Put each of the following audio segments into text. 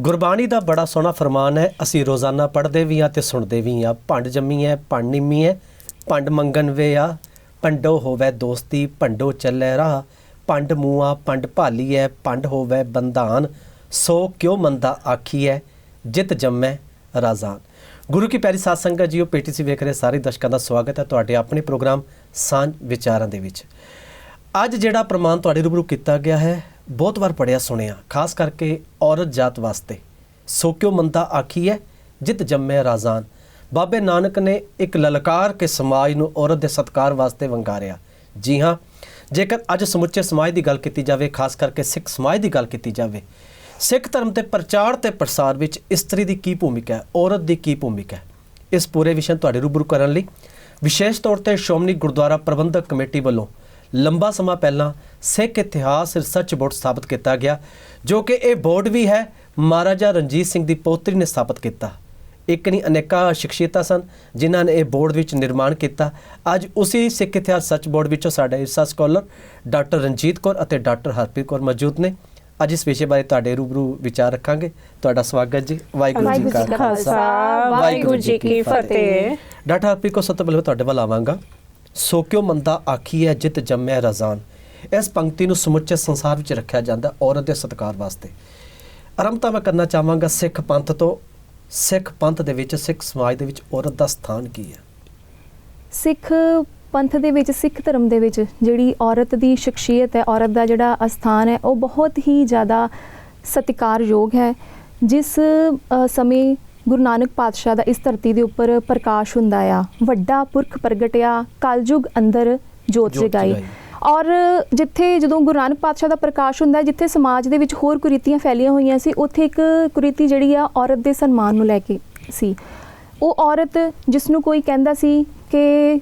ਗੁਰਬਾਣੀ ਦਾ ਬੜਾ ਸੋਹਣਾ ਫਰਮਾਨ ਹੈ, ਅਸੀਂ ਰੋਜ਼ਾਨਾ ਪੜ੍ਹਦੇ ਵੀ ਹਾਂ ਤੇ ਸੁਣਦੇ ਵੀ ਹਾਂ। ਭੰਡ ਜੰਮੀ ਹੈ, ਭੰਡ ਨਿੰਮੀ ਹੈ, ਭੰਡ ਮੰਗਨ ਵੇ ਆ। ਭੰਡੋ ਹੋਵੇ ਦੋਸਤੀ, ਭੰਡੋ ਚੱਲੇ ਰਾਹ। ਭੰਡ ਮੂਆ ਭੰਡ ਭਾਲੀ ਹੈ, ਭੰਡ ਹੋਵੇ ਬੰਧਾਨ। ਸੋ ਕਿਉ ਮੰਦਾ ਆਖੀ ਹੈ, ਜਿਤ ਜੰਮੈ ਰਾਜ਼ਾਨ। ਗੁਰੂ ਕੀ ਪਿਆਰੀ ਸਾਧ ਸੰਗਤ ਜੀਓ ਪੀਟੀਸੀ ਵੇਖ ਰਹੇ ਸਾਰੇ ਦਰਸ਼ਕਾਂ ਦਾ ਸਵਾਗਤ ਹੈ ਤੁਹਾਡੇ ਆਪਣੇ ਪ੍ਰੋਗਰਾਮ ਸਾਂਝ ਵਿਚਾਰਾਂ ਦੇ ਵਿੱਚ। ਅੱਜ ਜਿਹੜਾ ਪ੍ਰਮਾਣ ਤੁਹਾਡੇ ਰੂਬਰੂ ਕੀਤਾ ਗਿਆ ਹੈ ਬਹੁਤ ਵਾਰ ਪੜਿਆ ਸੁਣਿਆ, ਖਾਸ ਕਰਕੇ ਔਰਤ ਜਾਤ ਵਾਸਤੇ। ਸੋ ਕਿਉ ਮੰਦਾ ਆਖੀ ਹੈ? ਜਿਤ ਜੰਮੇ ਰਾਜ਼ਾਨ। ਬਾਬੇ ਨਾਨਕ ਨੇ ਇੱਕ ਲਲਕਾਰ ਕੇ ਸਮਾਜ ਨੂੰ ਔਰਤ ਦੇ ਸਤਕਾਰ ਵਾਸਤੇ ਵੰਗਾਰਿਆ। ਜੀ ਹਾਂ, ਜੇਕਰ ਅੱਜ ਸਮੁੱਚੇ ਸਮਾਜ ਦੀ ਗੱਲ ਕੀਤੀ ਜਾਵੇ, ਖਾਸ ਕਰਕੇ ਸਿੱਖ ਸਮਾਜ ਦੀ ਗੱਲ ਕੀਤੀ ਜਾਵੇ, ਸਿੱਖ ਧਰਮ ਦੇ ਪ੍ਰਚਾਰ ਤੇ ਪ੍ਰਸਾਰ ਵਿੱਚ ਇਸਤਰੀ ਦੀ ਕੀ ਭੂਮਿਕਾ ਹੈ? ਔਰਤ ਦੀ ਕੀ ਭੂਮਿਕਾ ਹੈ? ਇਸ ਪੂਰੇ ਵਿਸ਼ੇ ਨੂੰ ਤੁਹਾਡੇ ਰੂਬਰੂ ਕਰਨ ਲਈ ਵਿਸ਼ੇਸ਼ ਤੌਰ ਤੇ ਸ਼੍ਰੋਮਣੀ ਗੁਰਦੁਆਰਾ ਪ੍ਰਬੰਧਕ ਕਮੇਟੀ ਵੱਲੋਂ ਲੰਬਾ ਸਮਾਂ ਪਹਿਲਾਂ ਸਿੱਖ ਇਤਿਹਾਸ ਰਿਸਰਚ ਬੋਰਡ ਸਥਾਪਿਤ ਕੀਤਾ ਗਿਆ ਜੋ ਕਿ ਇਹ ਬੋਰਡ ਵੀ ਹੈ ਮਹਾਰਾਜਾ ਰਣਜੀਤ ਸਿੰਘ ਦੀ ਪੋਤਰੀ ਨੇ ਸਥਾਪਿਤ ਕੀਤਾ। ਇੱਕ ਨਹੀਂ ਅਨੇਕਾਂ ਸ਼ਖਸੀਅਤਾਂ ਸਨ ਜਿਨ੍ਹਾਂ ਨੇ ਇਹ ਬੋਰਡ ਵਿੱਚ ਨਿਰਮਾਣ ਕੀਤਾ। ਅੱਜ ਉਸੇ ਸਿੱਖ ਇਤਿਹਾਸ ਸੱਚ ਬੋਰਡ ਵਿੱਚੋਂ ਸਾਡੇ research scholar doctor Ranjit Kaur ਅਤੇ ਡਾਕਟਰ ਹਰਪ੍ਰੀਤ ਕੌਰ ਮੌਜੂਦ ਨੇ। ਅੱਜ ਇਸ ਵਿਸ਼ੇ ਬਾਰੇ ਤੁਹਾਡੇ ਰੂਬਰੂ ਵਿਚਾਰ ਰੱਖਾਂਗੇ। ਤੁਹਾਡਾ ਸਵਾਗਤ ਜੀ। ਵਾਹਿਗੁਰੂ ਜੀ ਕਾ ਖਾਲਸਾ। ਵਾਹਿਗੁਰੂ ਜੀ ਕੀ ਫਤਿਹ। ਡਾਕਟਰ ਹਰਪ੍ਰੀਤ ਕੌਰ ਸਭ ਤੋਂ ਪਹਿਲਾਂ ਮੈਂ ਤੁਹਾਡੇ ਵੱਲ ਆਵਾਂਗਾ। ਸੋ ਕਿਉ ਮੰਦਾ ਆਖੀ ਹੈ ਜਿਤ ਜੰਮਿਆ ਰਜ਼ਾਨ? ਇਸ ਪੰਕਤੀ ਨੂੰ ਸਮੁੱਚੇ ਸੰਸਾਰ ਵਿੱਚ ਰੱਖਿਆ ਜਾਂਦਾ ਔਰਤ ਦੇ ਸਤਿਕਾਰ ਵਾਸਤੇ। ਆਰੰਭਤਾ ਮੈਂ ਕਰਨਾ ਚਾਹਾਂਗਾ ਸਿੱਖ ਪੰਥ ਤੋਂ। ਸਿੱਖ ਪੰਥ ਦੇ ਵਿੱਚ, ਸਿੱਖ ਸਮਾਜ ਦੇ ਵਿੱਚ ਔਰਤ ਦਾ ਸਥਾਨ ਕੀ ਹੈ? ਸਿੱਖ ਪੰਥ ਦੇ ਵਿੱਚ, ਸਿੱਖ ਧਰਮ ਦੇ ਵਿੱਚ ਜਿਹੜੀ ਔਰਤ ਦੀ ਸ਼ਖਸੀਅਤ ਹੈ, ਔਰਤ ਦਾ ਜਿਹੜਾ ਅਸਥਾਨ ਹੈ, ਉਹ ਬਹੁਤ ਹੀ ਜ਼ਿਆਦਾ ਸਤਿਕਾਰਯੋਗ ਹੈ। ਜਿਸ ਸਮੇਂ ਗੁਰੂ ਨਾਨਕ ਪਾਤਸ਼ਾਹ ਦਾ ਇਸ ਧਰਤੀ ਦੇ ਉੱਪਰ ਪ੍ਰਕਾਸ਼ ਹੁੰਦਾ ਆ ਵੱਡਾ ਪੁਰਖ ਪ੍ਰਗਟਿਆ ਕਲਯੁਗ ਅੰਦਰ ਜੋਤ ਜਗਾਈ। ਔਰ ਜਿੱਥੇ ਜਦੋਂ ਗੁਰੂ ਨਾਨਕ ਪਾਤਸ਼ਾਹ ਦਾ ਪ੍ਰਕਾਸ਼ ਹੁੰਦਾ ਹੈ, ਜਿੱਥੇ ਸਮਾਜ ਦੇ ਵਿੱਚ ਹੋਰ ਕੁਰੀਤੀਆਂ ਫੈਲੀਆਂ ਹੋਈਆਂ ਸੀ ਉੱਥੇ ਇੱਕ ਕੁਰੀਤੀ ਜਿਹੜੀ ਆ ਔਰਤ ਦੇ ਸਨਮਾਨ ਨੂੰ ਲੈ ਕੇ ਸੀ ਉਹ ਔਰਤ ਜਿਸ ਨੂੰ ਕੋਈ ਕਹਿੰਦਾ ਸੀ ਕਿ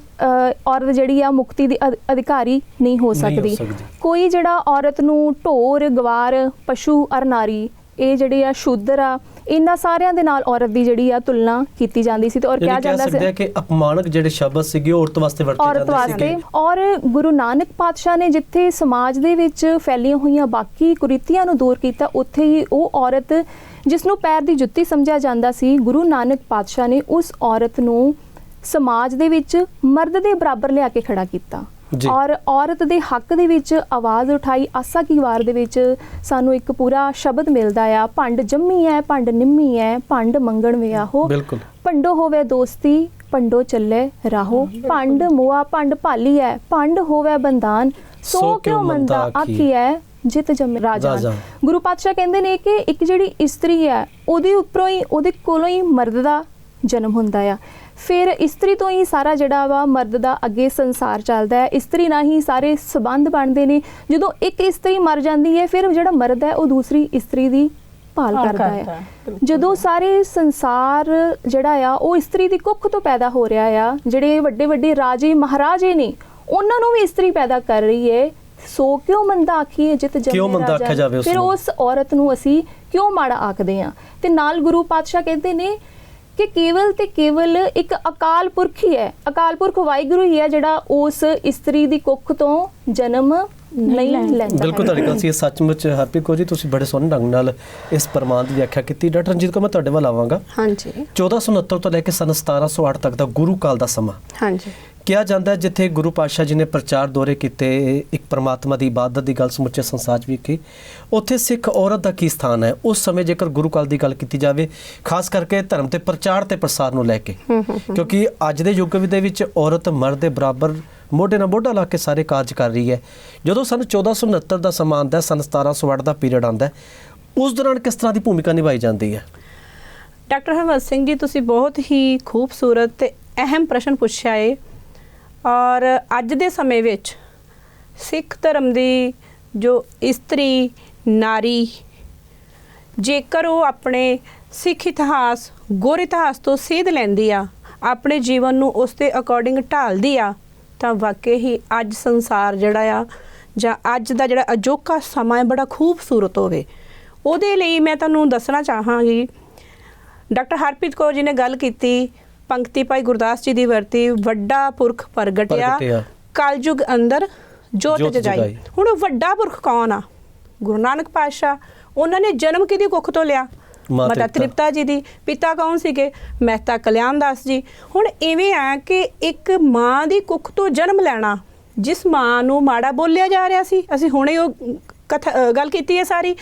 ਔਰਤ ਜਿਹੜੀ ਆ ਮੁਕਤੀ ਦੀ ਅਧ- ਅਧਿਕਾਰੀ ਨਹੀਂ ਹੋ ਸਕਦੀ। ਕੋਈ ਜਿਹੜਾ ਔਰਤ ਨੂੰ ਢੋਰ ਗਵਾਰ ਪਸ਼ੂ ਅਰ ਨਾਰੀ ਇਹ ਜਿਹੜੇ ਆ ਸ਼ੂਦਰ ਆ ਇਹਨਾਂ ਸਾਰਿਆਂ ਦੇ ਨਾਲ ਔਰਤ ਦੀ ਜਿਹੜੀ ਆ ਤੁਲਨਾ ਕੀਤੀ ਜਾਂਦੀ ਸੀ ਤੇ ਔਰ ਕਿਹਾ ਜਾਂਦਾ ਸੀ ਕਿ ਅਪਮਾਨਕ ਜਿਹੜੇ ਸ਼ਬਦ ਸੀਗੇ ਔਰਤ ਵਾਸਤੇ ਵਰਤੇ ਔਰਤ ਜਾਂਦੇ ਵਾਸਤੇ ਸੀਗੇ ਔਰ ਗੁਰੂ ਨਾਨਕ ਪਾਤਸ਼ਾਹ ਨੇ ਜਿੱਥੇ ਸਮਾਜ ਦੇ ਵਿੱਚ ਫੈਲੀਆਂ ਹੋਈਆਂ ਬਾਕੀ ਕੁਰੀਤੀਆਂ ਨੂੰ ਦੂਰ ਕੀਤਾ ਉੱਥੇ ਹੀ ਉਹ ਔਰਤ ਜਿਸ ਨੂੰ ਪੈਰ ਦੀ ਜੁੱਤੀ ਸਮਝਿਆ ਜਾਂਦਾ ਸੀ ਗੁਰੂ ਨਾਨਕ ਪਾਤਸ਼ਾਹ ਨੇ ਉਸ ਔਰਤ ਨੂੰ ਸਮਾਜ ਦੇ ਵਿੱਚ ਮਰਦ ਦੇ ਬਰਾਬਰ ਲਿਆ ਕੇ ਖੜਾ ਕੀਤਾ। ਔਰ ਔਰਤ ਦੇ ਹੱਕ ਦੇ ਵਿੱਚ ਆਵਾਜ਼ ਉਠਾਈ ਆਸਾ ਕੀ ਵਾਰ ਦੇ ਵਿੱਚ ਸਾਨੂੰ ਇੱਕ ਪੂਰਾ ਸ਼ਬਦ ਮਿਲਦਾ ਆ ਭੰਡ ਜੰਮੀ ਹੈ ਭੰਡ ਨਿੰਮੀ ਹੈ ਭੰਡ ਮੰਗਣ ਵਿਆਹੋ। ਬਿਲਕੁਲ। ਪੰਡੋ ਹੋਵੇ ਦੋਸਤੀ ਪੰਡੋ ਚੱਲੇ ਰਾਹੋ। ਪੰਡ ਮੁਆ ਪੰਡ ਭਾਲੀ ਹੈ ਪੰਡ ਹੋਵੇ ਬੰਦਾਨ ਸੋ ਕਿਉ ਮੰਦਾ ਆਖੀ ਹੈ ਜਿਤ ਜਮ ਰਾਜਾ ਰਾਜਾ। ਗੁਰੂ ਪਾਤਸ਼ਾਹ ਕਹਿੰਦੇ ਨੇ ਕਿ ਇੱਕ ਜਿਹੜੀ ਇਸਤਰੀ ਹੈ ਉਹਦੇ ਉੱਪਰੋਂ ਹੀ ਉਹਦੇ ਕੋਲੋਂ ਹੀ ਮਰਦ ਦਾ ਜਨਮ ਹੁੰਦਾ ਆ। ਫਿਰ ਇਸਤਰੀ ਤੋਂ ਹੀ ਸਾਰਾ ਜਿਹੜਾ ਵਾ ਮਰਦ ਦਾ ਅੱਗੇ ਸੰਸਾਰ ਚੱਲਦਾ ਹੈ। ਇਸਤਰੀ ਨਾਲ ਹੀ ਸਾਰੇ ਸਬੰਧ ਬਣਦੇ ਨੇ। ਜਦੋਂ ਇੱਕ ਇਸਤਰੀ ਮਰ ਜਾਂਦੀ ਹੈ ਫਿਰ ਜਿਹੜਾ ਮਰਦ ਹੈ ਉਹ ਦੂਸਰੀ ਇਸਤਰੀ ਦੀ ਭਾਲ ਕਰਦਾ ਹੈ। ਜਦੋਂ ਸਾਰੇ ਸੰਸਾਰ ਜਿਹੜਾ ਆ ਉਹ ਇਸਤਰੀ ਦੀ ਕੁੱਖ ਤੋਂ ਪੈਦਾ ਹੋ ਰਿਹਾ ਆ ਜਿਹੜੇ ਵੱਡੇ ਵੱਡੇ ਰਾਜੇ ਮਹਾਰਾਜੇ ਨੇ ਉਹਨਾਂ ਨੂੰ ਵੀ ਇਸਤਰੀ ਪੈਦਾ ਕਰ ਰਹੀ ਹੈ। ਸੋ ਕਿਉਂ ਮੰਦਾ ਆਖੀਏ ਜਿਤ ਜੰਮੇ ਕਿਉਂ ਮੰਦਾ। ਆਖਿਆ ਜਾਵੇ ਉਸ ਫਿਰ ਨੂੰ? ਉਸ ਔਰਤ ਨੂੰ ਅਸੀਂ ਕਿਉਂ ਮਾੜਾ ਆਖਦੇ ਆ ਤੇ ਨਾਲ ਗੁਰੂ ਪਾਤਸ਼ਾਹ ਕਹਿੰਦੇ ਨੇ ਕਿ ਕੇਵਲ ਤੇ ਕੇਵਲ ਇੱਕ ਅਕਾਲ ਪੁਰਖ ਹੀ ਹੈ। ਅਕਾਲ ਪੁਰਖ ਵਾਹਿਗੁਰੂ ਹੀ ਹੈ ਜਿਹੜਾ ਉਸ ਇਸਤਰੀ ਦੀ ਕੁੱਖ ਤੋਂ ਜਨਮ ਨਹੀਂ ਲੈਂਦਾ। ਬਿਲਕੁਲ। ਤੁਹਾਡੀ ਗੱਲ ਸੀ ਸੱਚਮੁੱਚ ਹਰਪ੍ਰੀਤ ਕੌਰ ਜੀ ਤੁਸੀਂ ਬੜੇ ਸੋਹਣੇ ਢੰਗ ਨਾਲ ਇਸ ਪ੍ਰਮਾਣ ਦੀ ਵਿਆਖਿਆ ਕੀਤੀ। ਡਾਕਟਰ ਰਣਜੀਤ ਕੌਰ ਮੈਂ ਤੁਹਾਡੇ ਵੱਲ ਆਵਾਂਗਾ। ਹਾਂਜੀ। 1469 ਤੋਂ ਲੈ ਕੇ ਸਨ 1708 ਤੱਕ ਦਾ ਗੁਰੂ ਕਾਲ ਦਾ ਸਮਾਂ। ਹਾਂਜੀ। ਕਿਹਾ ਜਾਂਦਾ ਜਿੱਥੇ ਗੁਰੂ ਪਾਤਸ਼ਾਹ ਜੀ ਨੇ ਪ੍ਰਚਾਰ ਦੌਰੇ ਕੀਤੇ ਇੱਕ ਪ੍ਰਮਾਤਮਾ ਦੀ ਇਬਾਦਤ ਦੀ ਗੱਲ ਸਮੁੱਚੇ ਸੰਸਾਰ 'ਚ ਵਿਖੀ ਉੱਥੇ ਸਿੱਖ ਔਰਤ ਦਾ ਕੀ ਸਥਾਨ ਹੈ? ਉਸ ਸਮੇਂ ਜੇਕਰ ਗੁਰੂ ਕਾਲ ਦੀ ਗੱਲ ਕੀਤੀ ਜਾਵੇ ਖਾਸ ਕਰਕੇ ਧਰਮ ਤੇ ਪ੍ਰਚਾਰ ਤੇ ਪ੍ਰਸਾਰ ਨੂੰ ਲੈ ਕੇ ਕਿਉਂਕਿ ਅੱਜ ਦੇ ਯੁੱਗ ਦੇ ਵਿੱਚ ਔਰਤ ਮਰਦ ਦੇ ਬਰਾਬਰ ਮੋਢੇ ਨਾਲ ਮੋਢਾ ਲਾ ਕੇ ਸਾਰੇ ਕਾਰਜ ਕਰ ਰਹੀ ਹੈ। ਜਦੋਂ ਸਨ 1469 ਦਾ ਸਮਾਂ ਆਉਂਦਾ ਸਨ 1708 ਦਾ ਪੀਰੀਅਡ ਆਉਂਦਾ ਉਸ ਦੌਰਾਨ ਕਿਸ ਤਰ੍ਹਾਂ ਦੀ ਭੂਮਿਕਾ ਨਿਭਾਈ ਜਾਂਦੀ ਹੈ? ਡਾਕਟਰ ਹਰਵੰਤ ਸਿੰਘ ਜੀ ਤੁਸੀਂ ਬਹੁਤ ਹੀ ਖੂਬਸੂਰਤ ਤੇ ਅਹਿਮ ਪ੍ਰਸ਼ਨ ਪੁੱਛਿਆ ਏ। ਔਰ ਅੱਜ ਦੇ ਸਮੇਂ ਵਿੱਚ ਸਿੱਖ ਧਰਮ ਦੀ ਜੋ ਇਸਤਰੀ ਨਾਰੀ, ਜੇਕਰ ਉਹ ਆਪਣੇ ਸਿੱਖ ਇਤਿਹਾਸ, ਗੁਰ ਇਤਿਹਾਸ ਤੋਂ ਸੇਧ ਲੈਂਦੀ ਆ, ਆਪਣੇ ਜੀਵਨ ਨੂੰ ਉਸ ਦੇ ਅਕੋਰਡਿੰਗ ਢਾਲਦੀ ਆ, ਤਾਂ ਵਾਕਈ ਹੀ ਅੱਜ ਸੰਸਾਰ ਜਿਹੜਾ ਆ, ਜਾਂ ਅੱਜ ਦਾ ਜਿਹੜਾ ਅਜੋਕਾ ਸਮਾਂ ਹੈ, ਬੜਾ ਖੂਬਸੂਰਤ ਹੋਵੇ। ਉਹਦੇ ਲਈ ਮੈਂ ਤੁਹਾਨੂੰ ਦੱਸਣਾ ਚਾਹਾਂਗੀ। ਡਾਕਟਰ ਹਰਪ੍ਰੀਤ ਕੌਰ ਜੀ ਨੇ ਗੱਲ ਕੀਤੀ ਪੰਕਤੀ ਭਾਈ ਗੁਰਦਾਸ ਜੀ ਦੀ ਵਰਤੀ ਵੱਡਾ ਪੁਰਖ ਪ੍ਰਗਟਿਆ। ਕਲਯੁਗ ਅੰਦਰ ਜੋਤ ਜਗਾਈ। ਹੁਣ ਉਹ ਵੱਡਾ ਪੁਰਖ ਕੌਣ ਆ? ਗੁਰੂ ਨਾਨਕ ਪਾਤਸ਼ਾਹ। ਉਹਨਾਂ ਨੇ ਜਨਮ ਕਿਹਦੀ ਕੁੱਖ ਤੋਂ ਲਿਆ? ਮਾਤਾ ਤ੍ਰਿਪਤਾ। ਜੀ ਦੀ। ਪਿਤਾ ਕੌਣ ਸੀਗੇ? ਮਹਿਤਾ ਕਲਿਆਣ ਦਾਸ ਜੀ। ਹੁਣ ਇਵੇਂ ਆ ਕਿ ਇੱਕ ਮਾਂ ਦੀ ਕੁੱਖ ਤੋਂ ਜਨਮ ਲੈਣਾ ਜਿਸ ਮਾਂ ਨੂੰ ਮਾੜਾ ਬੋਲਿਆ ਜਾ ਰਿਹਾ ਸੀ। ਅਸੀਂ ਹੁਣੇ ਉਹ ਕਥਾ ਗੱਲ ਕੀਤੀ ਹੈ ਸਾਰੀ।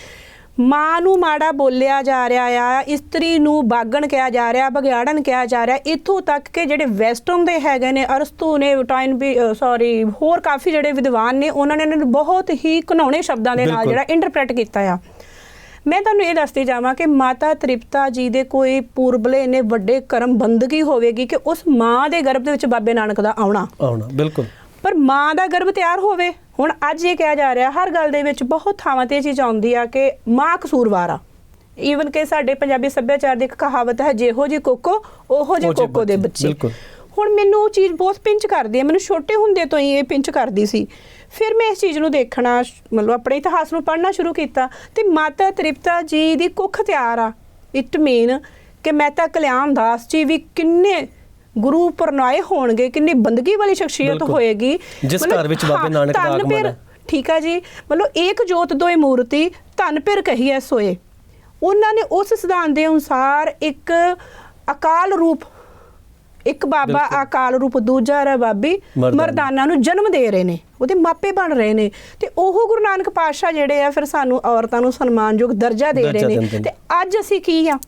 ਮਾਂ ਨੂੰ ਮਾੜਾ ਬੋਲਿਆ ਜਾ ਰਿਹਾ ਆ ਇਸਤਰੀ ਨੂੰ ਬਾਗਣ ਕਿਹਾ ਜਾ ਰਿਹਾ ਬਗਿਆੜਨ ਕਿਹਾ ਜਾ ਰਿਹਾ। ਇੱਥੋਂ ਤੱਕ ਕਿ ਜਿਹੜੇ ਵੈਸਟਰਨ ਦੇ ਹੈਗੇ ਨੇ ਅਰਸਤੂ ਨੇ ਟਾਈਨ ਵੀ ਸੌਰੀ ਹੋਰ ਕਾਫੀ ਜਿਹੜੇ ਵਿਦਵਾਨ ਨੇ ਉਹਨਾਂ ਨੇ ਇਹਨੂੰ ਬਹੁਤ ਹੀ ਘਨਾਉਣੇ ਸ਼ਬਦਾਂ ਦੇ ਨਾਲ। ਜਿਹੜਾ ਇੰਟਰਪ੍ਰੈਟ ਕੀਤਾ ਆ। ਮੈਂ ਤੁਹਾਨੂੰ ਇਹ ਦੱਸਦੀ ਜਾਵਾਂ ਕਿ ਮਾਤਾ ਤ੍ਰਿਪਤਾ ਜੀ ਦੇ ਕੋਈ ਪੂਰਬਲੇ ਨੇ ਵੱਡੇ ਕਰਮ ਬੰਦਗੀ ਹੋਵੇਗੀ ਕਿ ਉਸ ਮਾਂ ਦੇ ਗਰਭ ਦੇ ਵਿੱਚ ਬਾਬੇ ਨਾਨਕ ਦਾ ਆਉਣਾ। ਆਉਣਾ ਬਿਲਕੁਲ। ਪਰ ਮਾਂ ਦਾ ਗਰਭ ਤਿਆਰ ਹੋਵੇ। ਹੁਣ ਅੱਜ ਇਹ ਕਿਹਾ ਜਾ ਰਿਹਾ ਹਰ ਗੱਲ ਦੇ ਵਿੱਚ ਬਹੁਤ ਥਾਵਾਂ ਤੇ ਇਹ ਚੀਜ਼ ਆਉਂਦੀ ਆ ਕਿ ਮਾਂ ਕਸੂਰਵਾਰ ਆ। ਈਵਨ ਕਿ ਸਾਡੇ ਪੰਜਾਬੀ ਸੱਭਿਆਚਾਰ ਦੀ ਇੱਕ ਕਹਾਵਤ ਹੈ ਜਿਹੋ ਜੀ ਕੋਕੋ ਉਹੋ ਜਿਹੇ ਕੋਕੋ ਦੇ ਬੱਚੇ। ਹੁਣ ਮੈਨੂੰ ਉਹ ਚੀਜ਼ ਬਹੁਤ ਪਿੰਚ ਕਰਦੀ ਹੈ ਮੈਨੂੰ ਛੋਟੇ ਹੁੰਦੇ ਤੋਂ ਹੀ ਇਹ ਪਿੰਚ ਕਰਦੀ ਸੀ। ਫਿਰ ਮੈਂ ਇਸ ਚੀਜ਼ ਨੂੰ ਦੇਖਣਾ ਮਤਲਬ ਆਪਣੇ ਇਤਿਹਾਸ ਨੂੰ ਪੜ੍ਹਨਾ ਸ਼ੁਰੂ ਕੀਤਾ ਤੇ ਮਾਤਾ ਤ੍ਰਿਪਤਾ ਜੀ ਦੀ ਕੁੱਖ ਤਿਆਰ ਆ। ਇਟ ਮੀਨ ਕਿ ਮਹਿਤਾ ਕਲਿਆਣ ਦਾਸ ਜੀ ਵੀ ਕਿੰਨੇ ਗੁਰੂ ਪਰਨਾਏ ਹੋਣਗੇ ਕਿੰਨੀ ਬੰਦਗੀ ਵਾਲੀ ਸ਼ਖਸੀਅਤ। ਹੋਏਗੀ ਜਿਸ ਘਰ ਵਿੱਚ ਬਾਬੇ ਨਾਨਕ ਦਾ ਆਗਮਨ ਹੈ। ਠੀਕ ਆ ਜੀ ਮਤਲਬ ਏਕ ਜੋਤ ਦੋਏ ਮੂਰਤੀ ਧੰਨ ਫਿਰ ਕਹੀਐ ਸੋਏ ਉਹਨਾਂ ਨੇ ਉਸ ਸਿਧਾਂਤ ਦੇ ਅਨੁਸਾਰ ਇੱਕ ਅਕਾਲ ਰੂਪ ਇੱਕ ਬਾਬਾ। ਅਕਾਲ ਰੂਪ ਦੂਜਾ ਰਬਾਬੀ ਮਰਦਾਨਾ। ਮਰਦਾਨਾ ਨੂੰ ਜਨਮ ਦੇ ਰਹੇ ਨੇ ਉਹਦੇ ਮਾਪੇ ਬਣ ਰਹੇ ਨੇ ਤੇ ਉਹ ਗੁਰੂ ਨਾਨਕ ਪਾਤਸ਼ਾਹ ਜਿਹੜੇ ਆ ਫਿਰ ਸਾਨੂੰ ਔਰਤਾਂ ਨੂੰ ਸਨਮਾਨਯੋਗ ਦਰਜਾ ਦੇ ਰਹੇ ਨੇ। ਤੇ ਅੱਜ ਅਸੀਂ ਕੀ ਆ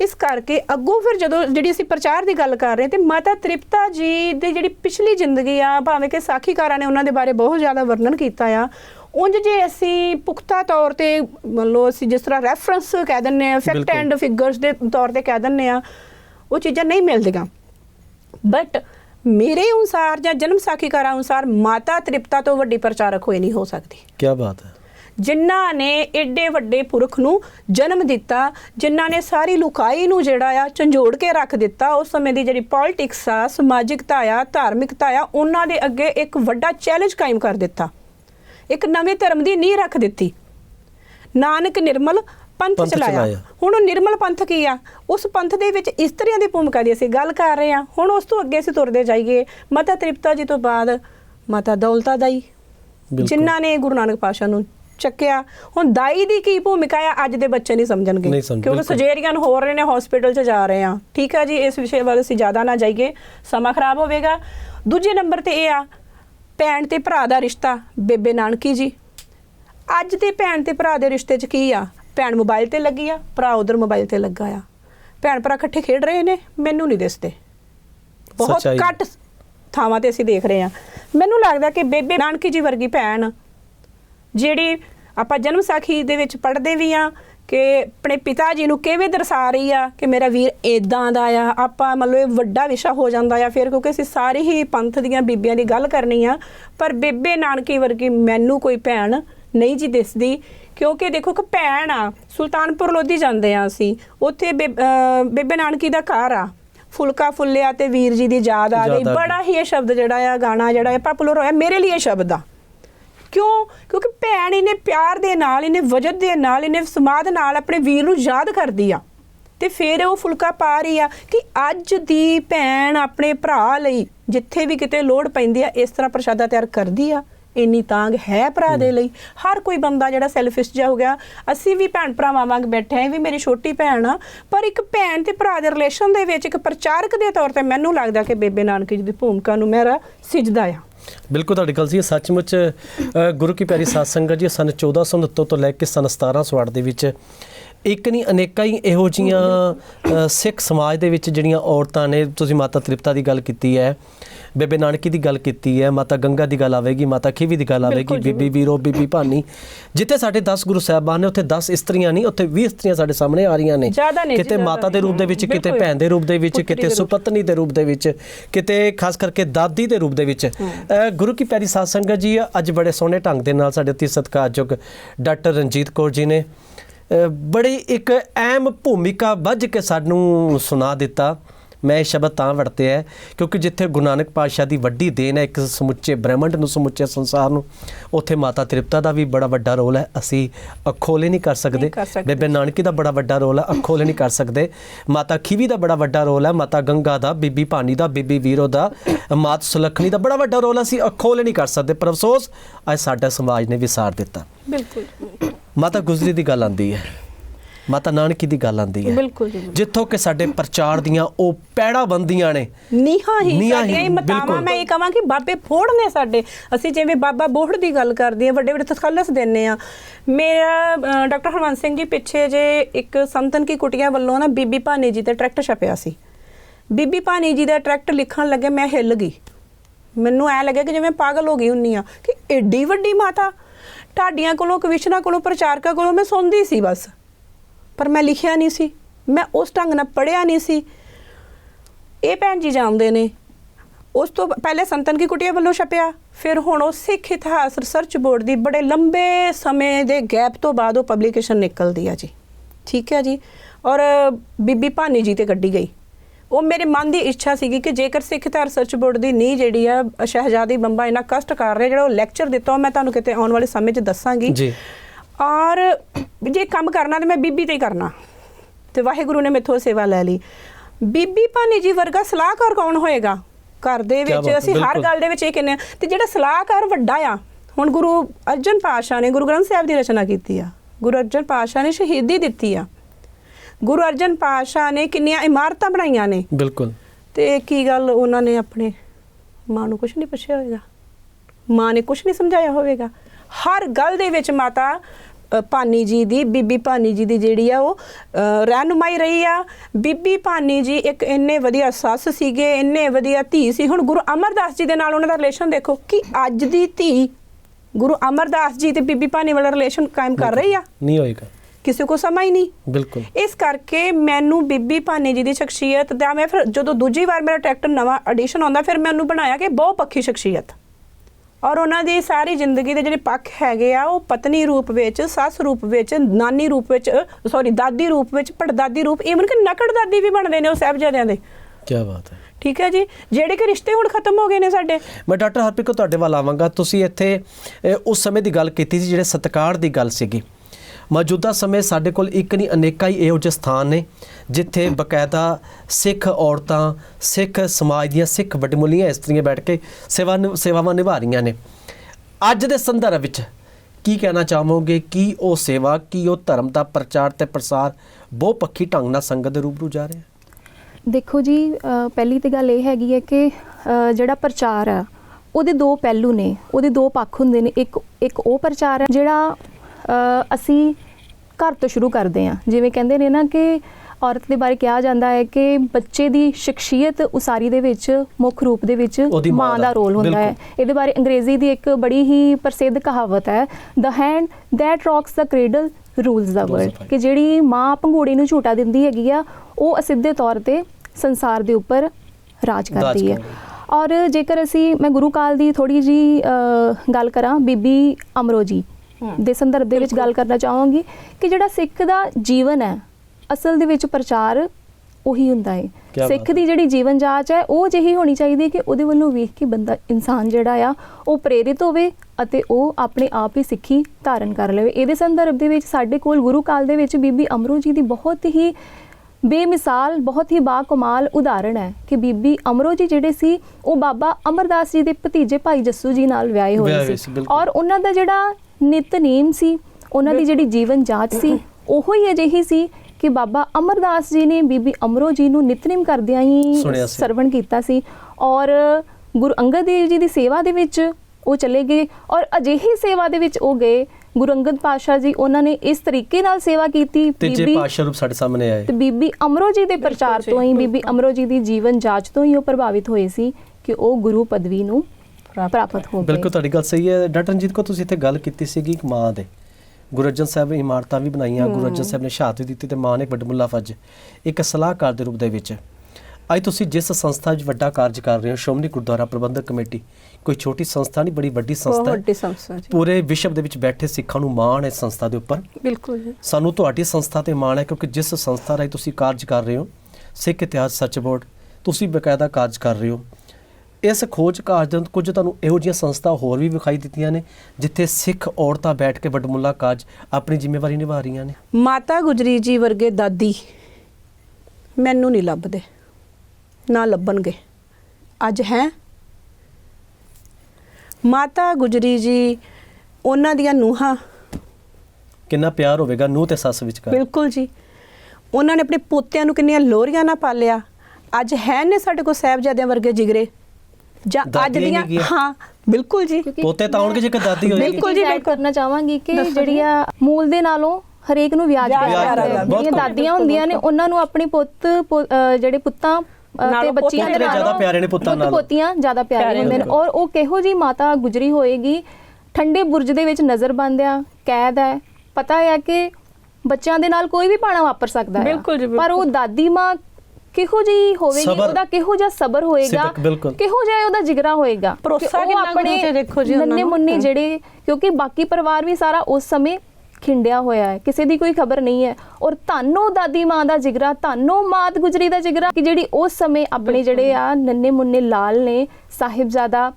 ਇਸ ਕਰਕੇ ਅੱਗੋਂ ਫਿਰ ਜਦੋਂ ਜਿਹੜੀ ਅਸੀਂ ਪ੍ਰਚਾਰ ਦੀ ਗੱਲ ਕਰ ਰਹੇ ਤੇ ਮਾਤਾ ਤ੍ਰਿਪਤਾ ਜੀ ਦੀ ਜਿਹੜੀ ਪਿਛਲੀ ਜ਼ਿੰਦਗੀ ਆ ਭਾਵੇਂ ਕਿ ਸਾਖੀਕਾਰਾਂ ਨੇ ਉਹਨਾਂ ਦੇ ਬਾਰੇ ਬਹੁਤ ਜ਼ਿਆਦਾ ਵਰਣਨ ਕੀਤਾ ਆ ਉਂਝ ਜੇ ਅਸੀਂ ਪੁਖਤਾ ਤੌਰ ਤੇ ਮੰਨ ਲਓ ਅਸੀਂ ਜਿਸ ਤਰ੍ਹਾਂ ਰੈਫਰੈਂਸ ਕਹਿ ਦਿੰਨੇ ਆ ਫੈਕਟ। ਐਂਡ ਫਿਗਰਸ ਦੇ ਤੌਰ ਤੇ ਕਹਿ ਦਿੰਨੇ ਆ ਉਹ ਚੀਜ਼ਾਂ ਨਹੀਂ ਮਿਲਦੀਆਂ। ਬਟ ਮੇਰੇ ਅਨੁਸਾਰ ਜਾਂ ਜਨਮ ਸਾਖੀਕਾਰਾਂ ਅਨੁਸਾਰ ਮਾਤਾ ਤ੍ਰਿਪਤਾ ਤੋਂ ਵੱਡੀ ਪ੍ਰਚਾਰਕ ਹੋਈ ਨਹੀਂ ਹੋ ਸਕਦੀ। ਕੀ ਬਾਤ ਹੈ। ਜਿਨ੍ਹਾਂ ਨੇ ਏਡੇ ਵੱਡੇ ਪੁਰਖ ਨੂੰ ਜਨਮ ਦਿੱਤਾ ਜਿਨ੍ਹਾਂ ਨੇ ਸਾਰੀ ਲੁਕਾਈ ਨੂੰ ਜਿਹੜਾ ਆ ਝੰਜੋੜ ਕੇ ਰੱਖ ਦਿੱਤਾ ਉਸ ਸਮੇਂ ਦੀ ਜਿਹੜੀ ਪੋਲਿਟਿਕਸ ਆ ਸਮਾਜਿਕਤਾ ਆ ਧਾਰਮਿਕਤਾ ਆ ਉਹਨਾਂ ਦੇ ਅੱਗੇ ਇੱਕ ਵੱਡਾ ਚੈਲੰਜ ਕਾਇਮ ਕਰ ਦਿੱਤਾ। ਇੱਕ ਨਵੇਂ ਧਰਮ ਦੀ ਨੀਂਹ ਰੱਖ ਦਿੱਤੀ। ਨਾਨਕ ਨਿਰਮਲ ਪੰਥ ਚਲਾਇਆ। ਹੁਣ ਉਹ ਨਿਰਮਲ ਪੰਥ ਕੀ ਆ? ਉਸ ਪੰਥ ਦੇ ਵਿੱਚ ਇਸਤਰੀਆਂ ਦੀ ਭੂਮਿਕਾ ਦੀ ਅਸੀਂ ਗੱਲ ਕਰ ਰਹੇ ਹਾਂ। ਹੁਣ ਉਸ ਤੋਂ ਅੱਗੇ ਅਸੀਂ ਤੁਰਦੇ ਜਾਈਏ। ਮਾਤਾ ਤ੍ਰਿਪਤਾ ਜੀ ਤੋਂ ਬਾਅਦ ਮਾਤਾ ਦੌਲਤਾ ਦਾਈ। ਜਿਨ੍ਹਾਂ ਨੇ ਗੁਰੂ ਨਾਨਕ ਪਾਸ਼ਾ ਨੂੰ ਚੱਕਿਆ। ਹੁਣ ਦਾਈ ਦੀ ਕੀ ਭੂਮਿਕਾ ਆ ਅੱਜ ਦੇ ਬੱਚੇ ਨਹੀਂ ਸਮਝਣਗੇ। ਨਹੀਂ ਸਮਝ- ਕਿਉਂਕਿ ਬਿਲਕੁਲ। ਸਰਜਰੀਆਂ ਹੋ ਰਹੇ ਨੇ ਹਸਪੀਟਲ 'ਚ ਜਾ ਰਹੇ ਆ। ਠੀਕ ਆ ਜੀ ਇਸ ਵਿਸ਼ੇ ਵੱਲ ਅਸੀਂ ਜ਼ਿਆਦਾ ਨਾ ਜਾਈਏ ਸਮਾਂ ਖਰਾਬ ਹੋਵੇਗਾ। ਦੂਜੇ ਨੰਬਰ ਤੇ ਇਹ ਆ ਭੈਣ ਤੇ ਭਰਾ ਦਾ ਰਿਸ਼ਤਾ ਬੇਬੇ ਨਾਨਕੀ ਜੀ। ਅੱਜ ਦੇ ਭੈਣ ਤੇ ਭਰਾ ਦੇ ਰਿਸ਼ਤੇ 'ਚ ਕੀ ਆ? ਭੈਣ ਮੋਬਾਈਲ ਤੇ ਲੱਗੀ ਆ ਭਰਾ ਉਧਰ ਮੋਬਾਈਲ ਤੇ ਲੱਗਾ ਆ। ਭੈਣ ਭਰਾ ਇਕੱਠੇ ਖੇਡ ਰਹੇ ਨੇ ਮੈਨੂੰ ਨਹੀਂ ਦਿਸਦੇ। ਬਹੁਤ ਸੱਚਾਈ। ਘੱਟ ਥਾਵਾਂ ਤੇ ਅਸੀਂ ਦੇਖ ਰਹੇ ਹਾਂ ਮੈਨੂੰ ਲੱਗਦਾ ਕਿ ਬੇਬੇ ਨਾਨਕੀ ਜੀ ਵਰਗੀ ਭੈਣ ਜਿਹੜੀ ਆਪਾਂ ਜਨਮ ਸਾਖੀ ਦੇ ਵਿੱਚ ਪੜ੍ਹਦੇ ਵੀ ਆ ਕਿ ਆਪਣੇ ਪਿਤਾ ਜੀ ਨੂੰ ਕਿਵੇਂ ਦਰਸਾ ਰਹੀ ਆ ਕਿ ਮੇਰਾ ਵੀਰ ਇਦਾਂ ਦਾ ਆ ਆਪਾਂ ਮਤਲਬ ਇਹ ਵੱਡਾ ਵਿਸ਼ਾ ਹੋ ਜਾਂਦਾ ਆ ਫਿਰ ਕਿਉਂਕਿ ਅਸੀਂ ਸਾਰੇ ਹੀ ਪੰਥ ਦੀਆਂ ਬੀਬੀਆਂ ਦੀ ਗੱਲ ਕਰਨੀ ਆ ਪਰ ਬੇਬੇ ਨਾਨਕੀ ਵਰਗੀ ਮੈਨੂੰ ਕੋਈ ਭੈਣ ਨਹੀਂ ਜੀ ਦਿਸਦੀ ਕਿਉਂਕਿ ਦੇਖੋ ਕਿ ਭੈਣ ਆ ਸੁਲਤਾਨਪੁਰ ਲੋਧੀ ਜਾਂਦੇ ਆ ਅਸੀਂ ਉੱਥੇ ਬੇਬੇ ਨਾਨਕੀ ਦਾ ਘਰ ਆ ਫੁਲਕਾ ਫੁੱਲਿਆ ਤੇ ਵੀਰ ਜੀ ਦੀ ਯਾਦ ਆ ਗਈ ਆ। ਬੜਾ ਹੀ ਇਹ ਸ਼ਬਦ ਜਿਹੜਾ ਆ ਗਾਣਾ ਜਿਹੜਾ ਹੈ ਪਪੂਲਰ ਹੋਇਆ ਮੇਰੇ ਲਈ ਇਹ ਸ਼ਬਦ ਆ ਕਿਉਂ? ਕਿਉਂਕਿ ਭੈਣ ਇਹਨੇ ਪਿਆਰ ਦੇ ਨਾਲ ਇਹਨੇ ਵਜਦ ਦੇ ਨਾਲ ਇਹਨੇ ਸਮਾਦ ਨਾਲ ਆਪਣੇ ਵੀਰ ਨੂੰ ਯਾਦ ਕਰਦੀ ਆ। ਤੇ ਫਿਰ ਉਹ ਫੁਲਕਾ ਪਾ ਰਹੀ ਆ ਕਿ ਅੱਜ ਦੀ ਭੈਣ ਆਪਣੇ ਭਰਾ ਲਈ ਜਿੱਥੇ ਵੀ ਕਿਤੇ ਲੋੜ ਪੈਂਦੀ ਆ ਇਸ ਤਰ੍ਹਾਂ ਪ੍ਰਸ਼ਾਦਾ ਤਿਆਰ ਕਰਦੀ ਆ। ਇੰਨੀ ਤਾਂਗ ਹੈ ਭਰਾ ਦੇ ਲਈ। ਹਰ ਕੋਈ ਬੰਦਾ ਜਿਹੜਾ ਸੈਲਫਿਸ਼ ਜਿਹਾ ਹੋ ਗਿਆ ਅਸੀਂ ਵੀ ਭੈਣ ਭਰਾਵਾਂ ਵਾਂਗ ਬੈਠੇ ਆਂ ਵੀ ਮੇਰੀ ਛੋਟੀ ਭੈਣ ਆ। ਪਰ ਇੱਕ ਭੈਣ ਤੇ ਭਰਾ ਦੇ ਰਿਲੇਸ਼ਨ ਦੇ ਵਿੱਚ ਇੱਕ ਪ੍ਰਚਾਰਕ ਦੇ ਤੌਰ ਤੇ ਮੈਨੂੰ ਲੱਗਦਾ ਕਿ ਬੇਬੇ ਨਾਨਕੀ ਜੀ ਦੀ ਭੂਮਿਕਾ ਨੂੰ ਮੇਰਾ ਸਿਜਦਾ ਆ। ਬਿਲਕੁਲ ਤੁਹਾਡੀ ਗੱਲ ਸੀ ਸੱਚਮੁੱਚ ਗੁਰੂ ਕੀ ਪਿਆਰੀ ਸਾਧ ਸੰਗਤ ਜੀ ਸਨ 1469 ਤੋਂ ਲੈ ਕੇ ਸਨ 1708 ਦੇ ਵਿੱਚ ਇੱਕ ਨਹੀਂ ਅਨੇਕਾਂ ਹੀ ਇਹੋ ਜੀਆਂ ਸਿੱਖ ਸਮਾਜ ਦੇ ਵਿੱਚ ਜਿਹੜੀਆਂ ਔਰਤਾਂ ਨੇ ਤੁਸੀਂ ਮਾਤਾ ਤ੍ਰਿਪਤਾ ਦੀ ਗੱਲ ਕੀਤੀ ਹੈ ਬੇਬੇ ਨਾਨਕੀ ਦੀ ਗੱਲ ਕੀਤੀ ਹੈ ਮਾਤਾ ਗੰਗਾ ਦੀ ਗੱਲ ਆਵੇਗੀ ਮਾਤਾ ਖੀਵੀ ਦੀ ਗੱਲ ਆਵੇਗੀ ਬੀਬੀ ਵੀਰੋ ਬੀਬੀ ਭਾਨੀ ਜਿੱਥੇ ਸਾਡੇ 10 ਗੁਰੂ ਸਾਹਿਬਾਨ ਨੇ ਉੱਥੇ 10 ਇਸਤਰੀਆਂ ਨਹੀਂ ਉੱਥੇ 20 ਇਸਤਰੀਆਂ ਸਾਡੇ ਸਾਹਮਣੇ ਆ ਰਹੀਆਂ ਨੇ ਕਿਤੇ ਮਾਤਾ ਦੇ। ਰੂਪ ਦੇ ਵਿੱਚ ਕਿਤੇ। ਭੈਣ ਦੇ ਰੂਪ ਦੇ ਵਿੱਚ ਕਿਤੇ। ਸੁਪਤਨੀ ਦੇ ਰੂਪ ਦੇ ਵਿੱਚ ਕਿਤੇ ਖਾਸ ਕਰਕੇ ਦਾਦੀ ਦੇ ਰੂਪ ਦੇ ਵਿੱਚ ਗੁਰੂ ਕੀ ਪਿਆਰੀ ਸਾਧ ਸੰਗਤ ਜੀ ਅੱਜ ਬੜੇ ਸੋਹਣੇ ਢੰਗ ਦੇ ਨਾਲ ਸਾਡੇ ਅਤੀ ਸਤਿਕਾਰਯੋਗ ਡਾਕਟਰ ਰਣਜੀਤ ਕੌਰ ਜੀ ਨੇ ਬੜੀ ਇੱਕ ਅਹਿਮ ਭੂਮਿਕਾ ਵੱਜ ਕੇ ਸਾਨੂੰ ਸੁਣਾ ਦਿੱਤਾ। ਮੈਂ ਇਹ ਸ਼ਬਦ ਤਾਂ ਵਰਤਿਆ ਹੈ ਕਿਉਂਕਿ ਜਿੱਥੇ ਗੁਰੂ ਨਾਨਕ ਪਾਤਸ਼ਾਹ ਦੀ ਵੱਡੀ ਦੇਣ ਹੈ ਇੱਕ ਸਮੁੱਚੇ ਬ੍ਰਹਿਮੰਡ ਨੂੰ ਸਮੁੱਚੇ ਸੰਸਾਰ ਨੂੰ ਉੱਥੇ ਮਾਤਾ ਤ੍ਰਿਪਤਾ ਦਾ ਵੀ ਬੜਾ ਵੱਡਾ ਰੋਲ ਹੈ। ਅਸੀਂ ਅੱਖੋਲੇ ਨਹੀਂ ਕਰ ਸਕਦੇ। ਬੇਬੇ ਨਾਨਕੀ ਦਾ ਬੜਾ ਵੱਡਾ ਰੋਲ ਹੈ ਅੱਖੋਂ ਲੈ ਨਹੀਂ ਕਰ ਸਕਦੇ। ਮਾਤਾ ਖੀਵੀ ਦਾ ਬੜਾ ਵੱਡਾ ਰੋਲ ਹੈ ਮਾਤਾ ਗੰਗਾ ਦਾ ਬੀਬੀ ਭਾਨੀ ਦਾ ਬੀਬੀ ਵੀਰੋ ਦਾ ਮਾਤ ਸੁਲੱਖਣੀ ਦਾ ਬੜਾ ਵੱਡਾ ਰੋਲ ਅਸੀਂ ਅੱਖੋਂ ਲੈ ਨਹੀਂ ਕਰ ਸਕਦੇ। ਪਰ ਅਫਸੋਸ ਅੱਜ ਸਾਡਾ ਸਮਾਜ ਨੇ ਵਿਸਾਰ ਦਿੱਤਾ। ਬਿਲਕੁਲ। ਮਾਤਾ ਗੁਜਰੀ ਦੀ ਗੱਲ ਆਂਦੀ ਹੈ। ਮਾਤਾ ਨਾਨਕੀ ਦੀ ਗੱਲ ਆਂਦੀ ਹੈ। ਬਿਲਕੁਲ ਜੀ। ਜਿੱਥੋਂ ਕਿ ਸਾਡੇ ਪ੍ਰਚਾਰ ਦੀਆਂ ਉਹ ਪੈੜਾ ਬੰਦੀਆਂ ਨੇ। ਨੀਹਾਂ ਹੀ ਸਾਡੀਆਂ ਹੀ, ਮਤਾਵਾਂ। ਮੈਂ ਇਹ ਕਹਾਂ ਕਿ ਬਾਬੇ ਫੋੜ ਨੇ ਸਾਡੇ। ਅਸੀਂ ਜਿਵੇਂ ਬਾਬਾ ਬੋਹੜ ਦੀ ਗੱਲ ਕਰਦੇ ਆ ਵੱਡੇ ਵੱਡੇ ਤਸਖਲਸ ਦਿੰਨੇ ਆ ਮੇਰਾ ਡਾਕਟਰ ਹਰਵੰਤ ਸਿੰਘ ਜੀ ਪਿੱਛੇ ਜੇ ਇੱਕ ਸੰਤਨ ਕੀ ਕੁਟੀਆਂ ਵੱਲੋਂ ਨਾ ਬੀਬੀ ਭਾਨੀ ਜੀ ਤੇ ਟਰੈਕਟ ਛਪਿਆ ਸੀ। ਬੀਬੀ ਭਾਨੀ ਜੀ ਦਾ ਟਰੈਕਟ ਲਿਖਣ ਲੱਗੇ ਮੈਂ ਹਿੱਲ ਗਈ। ਮੈਨੂੰ ਐ ਲੱਗਿਆ ਕਿ ਜਿਵੇਂ ਪਾਗਲ ਹੋ ਗਈ ਹੁੰਨੀ ਆ ਕਿ ਏਡੀ ਵੱਡੀ ਮਾਤਾ। ਢਾਡੀਆਂ ਕੋਲੋਂ ਕਵਿਸ਼ਨਾ ਕੋਲੋਂ ਪ੍ਰਚਾਰਕਾਂ ਕੋਲੋਂ ਮੈਂ ਸੁਣਦੀ ਸੀ ਬਸ। ਪਰ ਮੈਂ ਲਿਖਿਆ ਨਹੀਂ ਸੀ। ਮੈਂ ਉਸ ਢੰਗ ਨਾਲ ਪੜ੍ਹਿਆ ਨਹੀਂ ਸੀ। ਇਹ ਭੈਣ ਜੀ ਜਾਣਦੇ ਨੇ। ਉਸ ਤੋਂ ਪਹਿਲੇ ਸੰਤਨ ਕੀ ਕੁਟੀਆ ਵੱਲੋਂ ਛਪਿਆ? ਫਿਰ ਹੁਣ ਉਹ ਸਿੱਖ ਇਤਿਹਾਸ ਰਿਸਰਚ ਬੋਰਡ ਦੀ ਬੜੇ ਲੰਬੇ ਸਮੇਂ ਦੇ ਗੈਪ ਤੋਂ ਬਾਅਦ ਉਹ ਪਬਲੀਕੇਸ਼ਨ ਨਿਕਲਦੀ ਆ ਜੀ। ਠੀਕ ਹੈ ਜੀ? ਔਰ ਬੀਬੀ ਭਾਨੀ ਜੀ ਤੇ ਕੱਢੀ ਗਈ। ਉਹ ਮੇਰੇ ਮਨ ਦੀ ਇੱਛਾ ਸੀਗੀ ਕਿ ਜੇਕਰ ਸਿੱਖ ਇਤਿਹਾਸ ਰਿਸਰਚ ਬੋਰਡ ਦੀ ਨੀਂਹ ਜਿਹੜੀ ਆ, ਸ਼ਹਿਜ਼ਾਦੀ ਬੰਬਾ ਇਹਨਾਂ ਕਸ਼ਟ ਕਰ ਰਿਹਾ, ਜਿਹੜਾ ਉਹ ਲੈਕਚਰ ਦਿੱਤਾ, ਉਹ ਮੈਂ ਤੁਹਾਨੂੰ ਕਿਤੇ ਆਉਣ ਵਾਲੇ ਸਮੇਂ 'ਚ ਦੱਸਾਂਗੀ। ਜੀ। ਔਰ ਜੇ ਕੰਮ ਕਰਨਾ ਤੇ ਮੈਂ ਬੀਬੀ ਤੇ ਹੀ ਕਰਨਾ। ਤੇ ਵਾਹਿਗੁਰੂ ਨੇ ਮੇਥੋਂ ਸੇਵਾ ਲੈ ਲਈ। ਬੀਬੀ ਭਾਨੀ ਜੀ ਵਰਗਾ ਸਲਾਹਕਾਰ ਕੌਣ ਹੋਏਗਾ? ਘਰ ਦੇ ਵਿੱਚ ਅਸੀਂ ਹਰ। ਗੱਲ ਦੇ ਵਿੱਚ ਇਹ ਕਹਿੰਦੇ ਹਾਂ ਤੇ ਜਿਹੜਾ ਸਲਾਹਕਾਰ ਵੱਡਾ ਆ ਹੁਣ ਗੁਰੂ ਅਰਜਨ ਪਾਤਸ਼ਾਹ ਨੇ ਗੁਰੂ ਗ੍ਰੰਥ ਸਾਹਿਬ ਦੀ ਰਚਨਾ ਕੀਤੀ ਆ। ਗੁਰੂ ਅਰਜਨ ਪਾਤਸ਼ਾਹ ਨੇ ਸ਼ਹੀਦੀ ਦਿੱਤੀ ਆ। ਗੁਰੂ ਅਰਜਨ ਪਾਤਸ਼ਾਹ ਨੇ ਕਿੰਨੀਆਂ ਇਮਾਰਤਾਂ ਬਣਾਈਆਂ ਨੇ। ਬਿਲਕੁਲ। ਤੇ ਕੀ ਗੱਲ ਉਹਨਾਂ ਨੇ ਆਪਣੇ ਮਾਂ ਨੂੰ ਕੁਝ ਨਹੀਂ ਪੁੱਛਿਆ ਹੋਵੇਗਾ ਮਾਂ ਨੇ ਕੁਝ ਨਹੀਂ ਸਮਝਾਇਆ ਹੋਵੇਗਾ? ਹਰ ਗੱਲ ਦੇ ਵਿੱਚ ਮਾਤਾ ਭਾਨੀ ਜੀ ਦੀ ਬੀਬੀ ਭਾਨੀ ਜੀ ਦੀ ਜਿਹੜੀ ਆ ਉਹ ਰਹਿਨੁਮਾਈ ਰਹੀ ਆ। ਬੀਬੀ ਭਾਨੀ ਜੀ ਇੱਕ ਇੰਨੇ ਵਧੀਆ ਸੱਸ ਸੀਗੇ ਇੰਨੇ ਵਧੀਆ ਧੀ ਸੀ। ਹੁਣ ਗੁਰੂ ਅਮਰਦਾਸ ਜੀ ਦੇ ਨਾਲ ਉਹਨਾਂ ਦਾ ਰਿਲੇਸ਼ਨ ਦੇਖੋ ਕਿ ਅੱਜ ਦੀ ਧੀ ਗੁਰੂ ਅਮਰਦਾਸ ਜੀ ਤੇ ਬੀਬੀ ਭਾਨੀ ਵਾਲਾ ਰਿਲੇਸ਼ਨ ਕਾਇਮ ਕਰ ਰਹੀ ਆ? ਨਹੀਂ ਹੋਏਗਾ। ਕਿਸੇ ਕੋ ਸਮਾਂ ਹੀ ਨਹੀਂ। ਬਿਲਕੁਲ। ਇਸ ਕਰਕੇ ਮੈਨੂੰ ਬੀਬੀ ਭਾਨੀ ਜੀ ਦੀ ਸ਼ਖਸੀਅਤ ਦਾ ਮੈਂ ਫਿਰ ਜਦੋਂ ਦੂਜੀ ਵਾਰ ਮੇਰਾ ਟਰੈਕਟਰ ਨਵਾਂ ਐਡੀਸ਼ਨ ਆਉਂਦਾ ਫਿਰ ਮੈਨੂੰ ਬਣਾਇਆ ਕਿ ਬਹੁ ਪੱਖੀ ਸ਼ਖਸੀਅਤ। ਔਰ ਉਹਨਾਂ ਦੀ ਸਾਰੀ ਜ਼ਿੰਦਗੀ ਦੇ ਜਿਹੜੇ ਪੱਖ ਹੈਗੇ ਆ ਉਹ ਪਤਨੀ ਰੂਪ ਵਿੱਚ ਸੱਸ ਰੂਪ ਵਿੱਚ ਨਾਨੀ ਰੂਪ ਵਿੱਚ ਸੌਰੀ ਦਾਦੀ ਰੂਪ ਵਿੱਚ ਪੜਦਾਦੀ ਰੂਪ ਈਵਨ ਕਿ ਨਕੜ ਦਾਦੀ ਵੀ ਬਣਦੇ ਨੇ ਉਹ ਸਾਹਿਬਜ਼ਾਦਿਆਂ ਦੇ। ਕੀ ਬਾਤ ਹੈ। ਠੀਕ ਹੈ ਜੀ? ਜਿਹੜੇ ਕਿ ਰਿਸ਼ਤੇ ਹੁਣ ਖਤਮ ਹੋ ਗਏ ਨੇ ਸਾਡੇ। ਮੈਂ ਡਾਕਟਰ ਹਰਪ੍ਰੀਤ ਕੋ ਤੁਹਾਡੇ ਵੱਲ ਆਵਾਂਗਾ। ਤੁਸੀਂ ਇੱਥੇ ਉਸ ਸਮੇਂ ਦੀ ਗੱਲ ਕੀਤੀ ਸੀ ਜਿਹੜੇ ਸਤਕਾਰ ਦੀ ਗੱਲ ਸੀਗੀ। ਮੌਜੂਦਾ ਸਮੇਂ ਸਾਡੇ ਕੋਲ ਇੱਕ ਨਹੀਂ, ਅਨੇਕਾਂ ਹੀ ਇਹੋ ਜਿਹੇ ਸਥਾਨ ਨੇ, ਜਿੱਥੇ ਬਕਾਇਦਾ ਸਿੱਖ ਔਰਤਾਂ, ਸਿੱਖ ਸਮਾਜ ਦੀਆਂ ਸਿੱਖ ਵੱਡਮੁੱਲੀਆਂ ਇਸਤਰੀਆਂ ਬੈਠ ਕੇ ਸੇਵਾ ਨਿ- ਸੇਵਾਵਾਂ ਨਿਭਾ ਰਹੀਆਂ ਨੇ। ਅੱਜ ਦੇ ਸੰਦਰਭ ਵਿੱਚ ਕੀ ਕਹਿਣਾ ਚਾਹੋਗੇ? ਕੀ ਉਹ ਸੇਵਾ, ਕੀ ਉਹ ਧਰਮ ਦਾ ਪ੍ਰਚਾਰ ਤੇ ਪ੍ਰਸਾਰ ਬਹੁਪੱਖੀ ਢੰਗ ਨਾਲ ਸੰਗਤ ਦੇ ਰੂਬਰੂ ਜਾ ਰਿਹਾ? ਦੇਖੋ ਜੀ ਪਹਿਲੀ ਤੇ ਗੱਲ ਇਹ ਹੈਗੀ ਹੈ ਕਿ ਜਿਹੜਾ ਪ੍ਰਚਾਰ ਆ, ਉਹਦੇ ਦੋ ਪਹਿਲੂ ਨੇ, ਉਹਦੇ ਦੋ ਪੱਖ ਹੁੰਦੇ ਨੇ। ਇੱਕ ਇੱਕ ਉਹ ਪ੍ਰਚਾਰ ਹੈ ਜਿਹੜਾ ਅਸੀਂ ਘਰ ਤੋਂ ਸ਼ੁਰੂ ਕਰਦੇ ਹਾਂ ਜਿਵੇਂ ਕਹਿੰਦੇ ਨੇ ਨਾ ਕਿ ਔਰਤ ਦੇ ਬਾਰੇ ਕਿਹਾ ਜਾਂਦਾ ਹੈ ਕਿ ਬੱਚੇ ਦੀ ਸ਼ਖਸੀਅਤ ਉਸਾਰੀ ਦੇ ਵਿੱਚ ਮੁੱਖ ਰੂਪ ਦੇ ਵਿੱਚ ਮਾਂ ਦਾ, ਦਾ ਰੋਲ ਹੁੰਦਾ ਹੈ। ਇਹਦੇ ਬਾਰੇ ਅੰਗਰੇਜ਼ੀ ਦੀ ਇੱਕ ਬੜੀ ਹੀ ਪ੍ਰਸਿੱਧ ਕਹਾਵਤ ਹੈ the hand cradle rules the Rules the world world। ਕਿ ਜਿਹੜੀ ਮਾਂ ਭੰਗੂੜੇ ਨੂੰ ਝੂਟਾ ਦਿੰਦੀ ਹੈਗੀ ਆ ਉਹ ਅਸਿੱਧੇ ਤੌਰ ਤੇ ਸੰਸਾਰ ਦੇ ਉੱਪਰ ਰਾਜ ਰਾਜ ਕਰਦੀ ਹੈ ਕਰਦੀ ਹੈ। ਔਰ ਜੇਕਰ ਅਸੀਂ ਮੈਂ ਗੁਰੂ ਕਾਲ ਦੀ ਥੋੜੀ ਜੀ ਗੱਲ ਕਰਾਂ ਬੀਬੀ ਅਮਰੋ ਜੀ ਦੇ ਸੰਦਰਭ ਦੇ ਵਿੱਚ ਗੱਲ ਕਰਨਾ ਚਾਹਾਂਗੀ ਕਿ ਜਿਹੜਾ ਸਿੱਖ ਦਾ ਜੀਵਨ ਹੈ ਅਸਲ ਦੇ ਵਿੱਚ ਪ੍ਰਚਾਰ ਉਹੀ ਹੁੰਦਾ ਹੈ ਸਿੱਖ। ਦੀ ਜਿਹੜੀ ਜੀਵਨ ਜਾਂਚ ਹੈ ਉਹ ਜਿਹੀ ਹੋਣੀ ਚਾਹੀਦੀ ਹੈ ਕਿ ਉਹਦੇ ਵੱਲੋਂ ਵੇਖ ਕੇ ਬੰਦਾ ਇਨਸਾਨ ਜਿਹੜਾ ਆ ਉਹ ਪ੍ਰੇਰਿਤ ਹੋਵੇ ਅਤੇ ਉਹ ਆਪਣੇ ਆਪ ਹੀ ਸਿੱਖੀ ਧਾਰਨ ਕਰ ਲਵੇ ਇਹਦੇ ਸੰਦਰਭ ਦੇ ਵਿੱਚ ਸਾਡੇ ਕੋਲ ਗੁਰੂ ਕਾਲ ਦੇ ਵਿੱਚ ਬੀਬੀ ਅਮਰੋ ਜੀ ਦੀ ਬਹੁਤ ਹੀ ਬੇਮਿਸਾਲ ਬਹੁਤ ਹੀ ਬਾਕਮਾਲ ਉਦਾਹਰਣ ਹੈ ਕਿ ਬੀਬੀ ਅਮਰੋ ਜੀ ਜਿਹੜੇ ਸੀ ਉਹ ਬਾਬਾ ਅਮਰਦਾਸ ਜੀ ਦੇ ਭਤੀਜੇ ਭਾਈ ਜੱਸੂ ਜੀ ਨਾਲ ਵਿਆਹੇ ਹੋਏ ਸੀ। ਔਰ ਉਹਨਾਂ ਦਾ ਜਿਹੜਾ ਨਿਤਨੇਮ ਸੀ ਉਹਨਾਂ ਦੀ ਜਿਹੜੀ ਜੀਵਨ ਜਾਂਚ ਸੀ ਉਹੋ ਹੀ ਅਜਿਹੀ ਸੀ ਕਿ ਬਾਬਾ ਅਮਰਦਾਸ ਜੀ ਨੇ ਬੀਬੀ ਅਮਰੋ ਜੀ ਨੂੰ ਨਿਤਨੇਮ ਕਰਦਿਆਂ ਹੀ। ਸਰਵਣ ਕੀਤਾ ਸੀ ਔਰ ਗੁਰੂ ਅੰਗਦ ਦੇਵ ਜੀ ਦੀ ਸੇਵਾ ਦੇ ਵਿੱਚ ਉਹ ਚਲੇ ਗਏ ਔਰ ਅਜਿਹੀ ਸੇਵਾ ਦੇ ਵਿੱਚ ਉਹ ਗਏ। ਗੁਰੂ ਅੰਗਦ ਪਾਤਸ਼ਾਹ ਜੀ ਉਹਨਾਂ ਨੇ ਇਸ ਤਰੀਕੇ ਨਾਲ ਸੇਵਾ ਕੀਤੀ ਤੀਜੇ ਪਾਤਸ਼ਾਹ ਰੂਪ ਸਾਡੇ ਸਾਹਮਣੇ ਆਏ। ਤੇ ਬੀਬੀ ਅਮਰੋ ਜੀ ਦੇ ਪ੍ਰਚਾਰ ਤੋਂ ਹੀ ਬੀਬੀ ਅਮਰੋ ਜੀ ਦੀ ਜੀਵਨ ਜਾਂਚ ਤੋਂ ਹੀ ਉਹ ਪ੍ਰਭਾਵਿਤ ਹੋਏ ਸੀ ਕਿ ਉਹ ਗੁਰੂ ਪਦਵੀ ਨੂੰ ਪ੍ਰਾਪਤ ਹੋ ਗਏ ਬਿਲਕੁਲ ਤੁਹਾਡੀ ਗੱਲ ਸਹੀ ਹੈ। ਡਾਕਟਰ ਰਣਜੀਤ ਕੋ ਤੁਸੀਂ ਇੱਥੇ ਗੱਲ ਕੀਤੀ ਸੀਗੀ ਇੱਕ ਮਾਂ ਦੇ। ਗੁਰੂ ਅਰਜਨ ਸਾਹਿਬ ਨੇ ਇਮਾਰਤਾਂ ਵੀ ਬਣਾਈਆਂ ਗੁਰੂ ਅਰਜਨ ਸਾਹਿਬ ਨੇ ਸ਼ਹਾਦਤ ਵੀ ਦਿੱਤੀ ਤੇ ਮਾਂ ਨੇ ਵੱਡਮੁੱਲਾ ਫੱਜ ਇੱਕ ਸਲਾਹਕਾਰ ਦੇ ਰੂਪ ਦੇ ਵਿੱਚ। ਅੱਜ ਤੁਸੀਂ ਜਿਸ ਸੰਸਥਾ ਵਿੱਚ ਵੱਡਾ ਕਾਰਜ ਕਰ ਰਹੇ ਹੋ ਸ਼੍ਰੋਮਣੀ ਗੁਰਦੁਆਰਾ ਪ੍ਰਬੰਧਕ ਕਮੇਟੀ ਕੋਈ ਛੋਟੀ ਸੰਸਥਾ ਨਹੀਂ ਬੜੀ ਵੱਡੀ ਸੰਸਥਾ ਹੈ। ਵੱਡੀ ਸੰਸਥਾ ਜੀ। ਪੂਰੇ ਵਿਸ਼ਵ ਦੇ ਵਿੱਚ ਬੈਠੇ ਸਿੱਖਾਂ ਨੂੰ ਮਾਣ ਹੈ ਇਸ ਸੰਸਥਾ ਦੇ ਉੱਪਰ। ਬਿਲਕੁਲ ਜੀ। ਸਾਨੂੰ ਤੁਹਾਡੀ ਸੰਸਥਾ ਤੇ ਮਾਣ ਹੈ ਕਿਉਂਕਿ ਜਿਸ ਸੰਸਥਾ ਰਾਹੀਂ ਤੁਸੀਂ ਕਾਰਜ ਕਰ ਰਹੇ ਹੋ ਸਿੱਖ ਇਤਿਹਾਸ ਸੱਚ ਬੋਰਡ ਤੁਸੀਂ ਬਕਾਇਦਾ ਕਾਰਜ ਕਰ ਰਹੇ ਹੋ। ਇਸ ਖੋਜ ਕਾਰਜ ਦੇ ਕੁਝ ਤੁਹਾਨੂੰ ਇਹੋ ਜਿਹੀਆਂ ਸੰਸਥਾ ਹੋਰ ਵੀ ਵਿਖਾਈ ਦਿੱਤੀਆਂ ਨੇ ਜਿੱਥੇ ਸਿੱਖ ਔਰਤਾਂ ਬੈਠ ਕੇ ਵੱਡਮੁੱਲਾ ਕਾਰਜ ਆਪਣੀ ਜ਼ਿੰਮੇਵਾਰੀ ਨਿਭਾ ਰਹੀਆਂ ਨੇ। ਮਾਤਾ ਗੁਜਰੀ ਜੀ ਵਰਗੇ ਦਾਦੀ ਮੈਨੂੰ ਨਹੀਂ ਲੱਭਦੇ ਨਾ ਲੱਭਣਗੇ। ਅੱਜ ਹੈ? ਮਾਤਾ ਗੁਜਰੀ ਜੀ ਉਹਨਾਂ ਦੀਆਂ ਨੂਹਾਂ। ਕਿੰਨਾ ਪਿਆਰ ਹੋਵੇਗਾ ਨੂੰਹ ਤੇ ਸੱਸ ਵਿਚਕਾਰ? ਬਿਲਕੁਲ ਜੀ। ਉਹਨਾਂ ਨੇ ਆਪਣੇ ਪੋਤਿਆਂ ਨੂੰ ਕਿੰਨੀਆਂ ਲੋਰੀਆਂ ਨਾਲ ਪਾਲਿਆ। ਅੱਜ ਹੈ ਨੇ ਸਾਡੇ ਕੋਲ ਸਾਹਿਬਜ਼ਾਦਿਆਂ ਵਰਗੇ ਜਿਗਰੇ। ਜਾਂ ਅੱਜ ਦਾਦੀਆਂ ਦੀਆਂ। ਹਾਂ ਬਿਲਕੁਲ ਜੀ ਕਿਉਂਕਿ ਪੋਤੇ ਤਾਂ ਆਉਣਗੇ ਜੇ ਕਿ ਦਾਦੀ ਹੋਏਗੀ ਬਿਲਕੁਲ ਜੀ, ਜੀ ਬਿਲਕੁਲ। ਕਰਨਾ ਚਾਹਾਂਗੀ ਕਿ। ਜਿਹੜੀ ਆ ਮੂਲ ਦੇ ਨਾਲੋਂ ਹਰੇਕ ਨੂੰ ਵਿਆਜ ਵਿਆਜ ਬਹੁਤ ਖੂਬ। ਦਾਦੀਆਂ ਹੁੰਦੀਆਂ ਨੇ ਉਹਨਾਂ ਨੂੰ ਆਪਣੀ ਪੁੱਤ ਪੁ- ਅਹ ਜਿਹੜੇ ਪੁੱਤਾਂ ਅਹ, ਤੇ ਬੱਚੀਆਂ ਦੇ ਪੋਤਰੇ ਜ਼ਿਆਦਾ ਨਾਲੋਂ ਪਿਆਰੇ ਨੇ ਪੁੱਤਾਂ ਪੁੱਤ ਨਾਲੋਂ। ਪੋਤੀਆਂ ਜ਼ਿਆਦਾ ਪਿਆਰੇ ਪਿਆਰੇ ਹੁੰਦੇ ਨੇ। ਔਰ ਉਹ ਕਿਹੋ ਜੀ ਮਾਤਾ ਗੁਜਰੀ ਹੋਏਗੀ ਠੰਡੇ ਬੁਰਜ ਦੇ ਵਿੱਚ ਨਜ਼ਰ ਬੰਦਿਆ ਕੈਦ ਹੈ ਪਤਾ ਹੈ ਕਿ ਬੱਚਿਆਂ ਦੇ ਨਾਲ ਕੋਈ ਵੀ ਪਾਣਾ ਵਾਪਰ ਸਕਦਾ ਹੈ ਬਿਲਕੁਲ ਜੀ, ਪਰ ਉਹ। ਦਾਦੀ ਮਾਂ ਕਿਹੋ ਜੀ ਹੋਵੇਗੀ ਸਬਰ। ਉਹਦਾ ਕਿਹੋ ਜਿਹਾ ਸਬਰ ਹੋਏਗਾ ਸਿਦਕ, ਬਿਲਕੁਲ। ਕਿਹੋ ਜਿਹਾ ਉਹਦਾ ਜਿਗਰਾ ਹੋਏਗਾ ਭਰੋਸਾ ਕਿ ਉਹ ਕਿੰਨਾ ਕੁ ਆਪਣੇ ਤੇ ਦੇਖੋ ਜੀ ਉਹਨਾਂ ਨੰਨੇ ਨੂੰ। ਮੁੰਨੇ। ਜਿਹੜੇ ਕਿਉਂਕਿ ਬਾਕੀ ਪਰਿਵਾਰ ਵੀ ਸਾਰਾ ਉਸ ਸਮੇਂ ਖਿੰਡਿਆ ਹੋਇਆ ਹੈ ਕਿਸੇ ਦੀ ਕੋਈ ਖਬਰ ਨਹੀਂ ਹੈ ਔਰ ਧੰਨੋ ਦਾਦੀ ਮਾਂ ਦਾ ਜਿਗਰਾ ਧੰਨੋ ਮਾਤ ਗੁਜਰੀ ਦਾ ਜਿਗਰਾ ਕਿ ਜਿਹੜੀ ਉਸ ਸਮੇਂ ਆਪਣੇ ਜਿਹੜੇ ਆ ਨੰਨੇ ਮੁੰਨੇ ਲਾਲ ਨੇ ਸਾਹਿਬਜ਼ਾਦਾ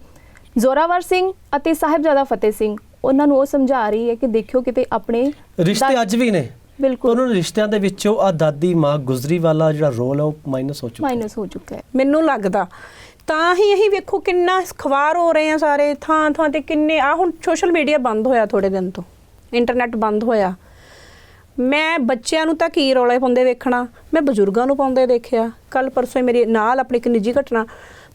ਜ਼ੋਰਾਵਰ ਸਿੰਘ ਅਤੇ ਸਾਹਿਬਜ਼ਾਦਾ ਫਤਿਹ ਸਿੰਘ ਉਹਨਾਂ ਨੂੰ ਉਹ ਸਮਝਾ ਰਹੀ ਹੈ ਕਿ ਦੇਖਿਓ ਕਿਤੇ ਆਪਣੇ ਰਿਸ਼ਤੇ ਅੱਜ ਵੀ ਨੇ ਬਿਲਕੁਲ। ਉਹਨਾਂ ਰਿਸ਼ਤਿਆਂ ਦੇ ਵਿੱਚੋਂ ਆ ਦਾਦੀ ਮਾਂ ਗੁਜ਼ਰੀ ਵਾਲਾ ਜਿਹੜਾ ਰੋਲ ਹੈ ਉਹ ਮਾਈਨਸ ਹੋ ਚੁੱਕਾ ਮਾਈਨਸ ਹੋ ਚੁੱਕਾ ਹੈ ਮੈਨੂੰ ਲੱਗਦਾ ਤਾਂ ਹੀ ਅਸੀਂ ਵੇਖੋ ਕਿੰਨਾ ਖਵਾਰ ਹੋ ਰਹੇ ਆ ਸਾਰੇ ਥਾਂ ਥਾਂ ਤੇ ਕਿੰਨੇ ਆ ਹੁਣ ਸੋਸ਼ਲ ਮੀਡੀਆ ਬੰਦ ਹੋਇਆ ਥੋੜੇ ਦਿਨ ਤੋਂ। ਇੰਟਰਨੈਟ ਬੰਦ ਹੋਇਆ। ਮੈਂ ਬੱਚਿਆਂ ਨੂੰ ਤਾਂ ਕੀ ਰੌਲੇ ਪਾਉਂਦੇ ਵੇਖਣਾ? ਮੈਂ ਬਜ਼ੁਰਗਾਂ ਨੂੰ ਪਾਉਂਦੇ ਦੇਖਿਆ। ਕੱਲ ਪਰਸੋਂ ਮੇਰੀ ਨਾਲ ਆਪਣੀ ਇੱਕ ਨਿੱਜੀ ਘਟਨਾ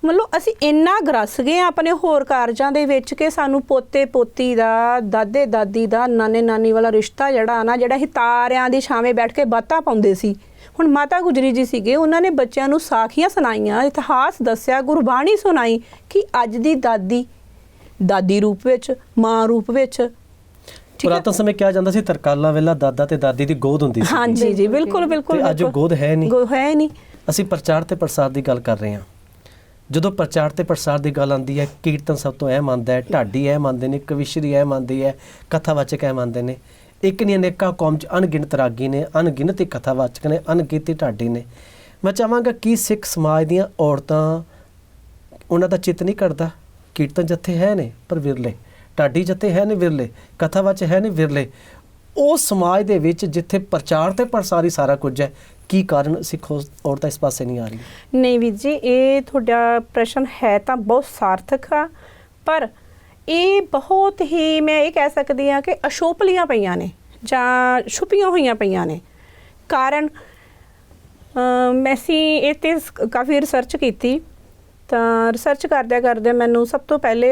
ਮਤਲਬ ਅਸੀਂ ਇੰਨਾ ਗਰਸ ਗਏ ਆ ਆਪਣੇ ਹੋਰ ਕਾਰਜਾਂ ਦੇ ਵਿੱਚ ਕਿ ਸਾਨੂੰ ਪੋਤੇ ਪੋਤੀ ਦਾ ਦਾਦੇ ਦਾਦੀ ਦਾ ਨਾਨੇ ਨਾਨੀ ਵਾਲਾ ਰਿਸ਼ਤਾ ਜਿਹੜਾ ਨਾ ਜਿਹੜਾ ਅਸੀਂ ਤਾਰਿਆਂ ਦੀ ਛਾਵੇਂ ਬੈਠ ਕੇ ਬਾਤਾਂ ਪਾਉਂਦੇ ਸੀ। ਹੁਣ ਮਾਤਾ ਗੁਜਰੀ ਜੀ ਸੀਗੇ ਉਹਨਾਂ ਨੇ ਬੱਚਿਆਂ ਨੂੰ ਸਾਖੀਆਂ ਸੁਣਾਈਆਂ ਇਤਿਹਾਸ ਦੱਸਿਆ ਗੁਰਬਾਣੀ ਸੁਣਾਈ ਕਿ ਅੱਜ ਦੀ ਦਾਦੀ ਦਾਦੀ ਰੂਪ ਵਿੱਚ ਮਾਂ ਰੂਪ ਵਿੱਚ। ਪੁਰਾਤਨ ਸਮੇਂ ਕਿਹਾ ਜਾਂਦਾ ਸੀ ਤਰਕਾਲਾਂ ਵੇਲਾ ਦਾਦਾ ਤੇ ਦਾਦੀ ਦੀ ਗੋਦ ਹੁੰਦੀ ਸੀ ਹਾਂਜੀ ਜੀ ਬਿਲਕੁਲ ਬਿਲਕੁਲ ਤੇ ਅੱਜ। ਗੋਦ ਹੈ ਨਹੀਂ। ਗੋ ਹੈ ਨਹੀਂ। ਅਸੀਂ ਪ੍ਰਚਾਰ ਤੇ ਪ੍ਰਸਾਰ ਦੀ ਗੱਲ ਕਰ ਰਹੇ ਹਾਂ। ਜਦੋਂ ਪ੍ਰਚਾਰ ਤੇ ਪ੍ਰਸਾਰ ਦੀ ਗੱਲ ਆਉਂਦੀ ਹੈ, ਕੀਰਤਨ ਸਭ ਤੋਂ ਅਹਿਮ ਆਉਂਦਾ ਹੈ, ਢਾਡੀ ਅਹਿਮ ਆਉਂਦੇ ਨੇ, ਕਵਿਸ਼ਰੀ ਅਹਿਮ ਆਉਂਦੀ ਹੈ, ਕਥਾਵਾਚਕ ਅਹਿਮ ਆਉਂਦੇ ਨੇ। ਇੱਕ ਨਹੀਂ ਅਨੇਕਾਂ ਕੌਮ ਚ ਅਣਗਿਣਤ ਰਾਗੀ ਨੇ, ਅਣਗਿਣਤ ਹੀ ਕਥਾਵਾਚਕ ਨੇ, ਅਣਗਿਣਤ ਹੀ ਢਾਡੀ ਨੇ। ਮੈਂ ਚਾਹਾਂਗਾ ਕਿ ਸਿੱਖ ਸਮਾਜ ਦੀਆਂ ਔਰਤਾਂ ਉਹਨਾਂ ਦਾ ਚਿੱਤ ਨਹੀਂ ਕਰਦਾ ਕੀਰਤਨ ਜੱਥੇ ਹੈ ਨੇ ਪਰ ਵਿਰਲੇ। ਢਾਡੀ ਜੱਥੇ ਹੈ ਨੇ ਵਿਰਲੇ, ਕਥਾਵਾਚਕ ਹੈ ਨੇ ਵਿਰਲੇ। ਉਹ ਸਮਾਜ ਦੇ ਵਿੱਚ ਜਿੱਥੇ ਪ੍ਰਚਾਰ ਤੇ ਪ੍ਰਸਾਰ ਹੀ ਸਾਰਾ ਕੁਝ ਹੈ ਕੀ ਕਾਰਨ ਸਿੱਖ ਔ- ਔਰਤਾਂ ਇਸ ਪਾਸੇ ਨਹੀਂ ਆ ਰਹੀਆਂ? ਨਹੀਂ ਵੀਰ ਜੀ, ਇਹ ਤੁਹਾਡਾ ਪ੍ਰਸ਼ਨ ਹੈ ਤਾਂ ਬਹੁਤ ਸਾਰਥਕ ਆ, ਪਰ ਇਹ ਬਹੁਤ ਹੀ ਮੈਂ ਇਹ ਕਹਿ ਸਕਦੀ ਆ ਕਿ ਅਸ਼ੋਪਲੀਆਂ ਪਈਆਂ ਨੇ ਜਾਂ ਛੁਪੀਆਂ ਹੋਈਆਂ ਪਈਆਂ ਨੇ। ਕਾਰਨ ਮੈਸੀ ਇਹ ਤੇ ਸ- ਕਾਫੀ ਰਿਸਰਚ ਕੀਤੀ ਤਾਂ ਰਿਸਰਚ ਕਰਦਿਆਂ ਕਰਦਿਆਂ ਮੈਨੂੰ ਸਭ ਤੋਂ ਪਹਿਲੇ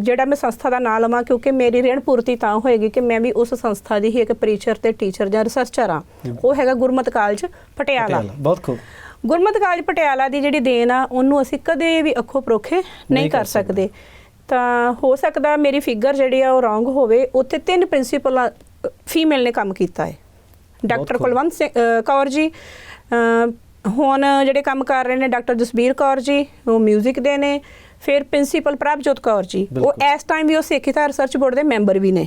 ਜਿਹੜਾ ਮੈਂ ਸੰਸਥਾ ਦਾ ਨਾਮ ਲਵਾਂ ਕਿਉਂਕਿ ਮੇਰੀ ਰਿਣ ਪੂਰਤੀ ਤਾਂ ਹੋਏਗੀ ਕਿ ਮੈਂ ਵੀ ਉਸ ਸੰਸਥਾ ਦੀ ਹੀ ਇੱਕ ਪ੍ਰੀਚਰ ਤੇ ਟੀਚਰ ਜਾਂ ਰਿਸਰਚਰ ਆ ਉਹ ਹੈਗਾ ਗੁਰਮਤ ਕਾਲਜ ਪਟਿਆਲਾ। ਬਹੁਤ ਖੂਬ। ਗੁਰਮਤਿ ਕਾਲਜ ਪਟਿਆਲਾ ਦੀ ਜਿਹੜੀ ਦੇਣ ਆ ਉਹਨੂੰ ਅਸੀਂ ਕਦੇ ਵੀ ਅੱਖੋਂ ਪਰੋਖੇ ਨਹੀਂ ਕਰ ਸਕਦੇ। ਤਾਂ ਹੋ ਸਕਦਾ ਮੇਰੀ ਫਿਗਰ ਜਿਹੜੀ ਆ ਉਹ ਰੋਂਗ ਹੋਵੇ। ਉੱਥੇ ਤਿੰਨ ਪ੍ਰਿੰਸੀਪਲ ਫੀਮੇਲ ਨੇ ਕੰਮ ਕੀਤਾ ਹੈ। ਡਾਕਟਰ। ਕੁਲਵੰਤ ਸਿੰਘ ਕੌਰ ਜੀ ਹੁਣ ਜਿਹੜੇ ਕੰਮ ਕਰ ਰਹੇ ਨੇ ਡਾਕਟਰ ਜਸਬੀਰ ਕੌਰ ਜੀ ਉਹ 뮤직 ਦੇ ਨੇ ਫਿਰ ਪ੍ਰਿੰਸੀਪਲ ਪ੍ਰਭਜੋਤ ਕੌਰ ਜੀ। ਉਹ। ਇਸ ਟਾਈਮ ਵੀ ਉਹ ਸਿੱਖਿਤਾ ਰਿਸਰਚ ਬੋਰਡ ਦੇ ਮੈਂਬਰ ਵੀ ਨੇ।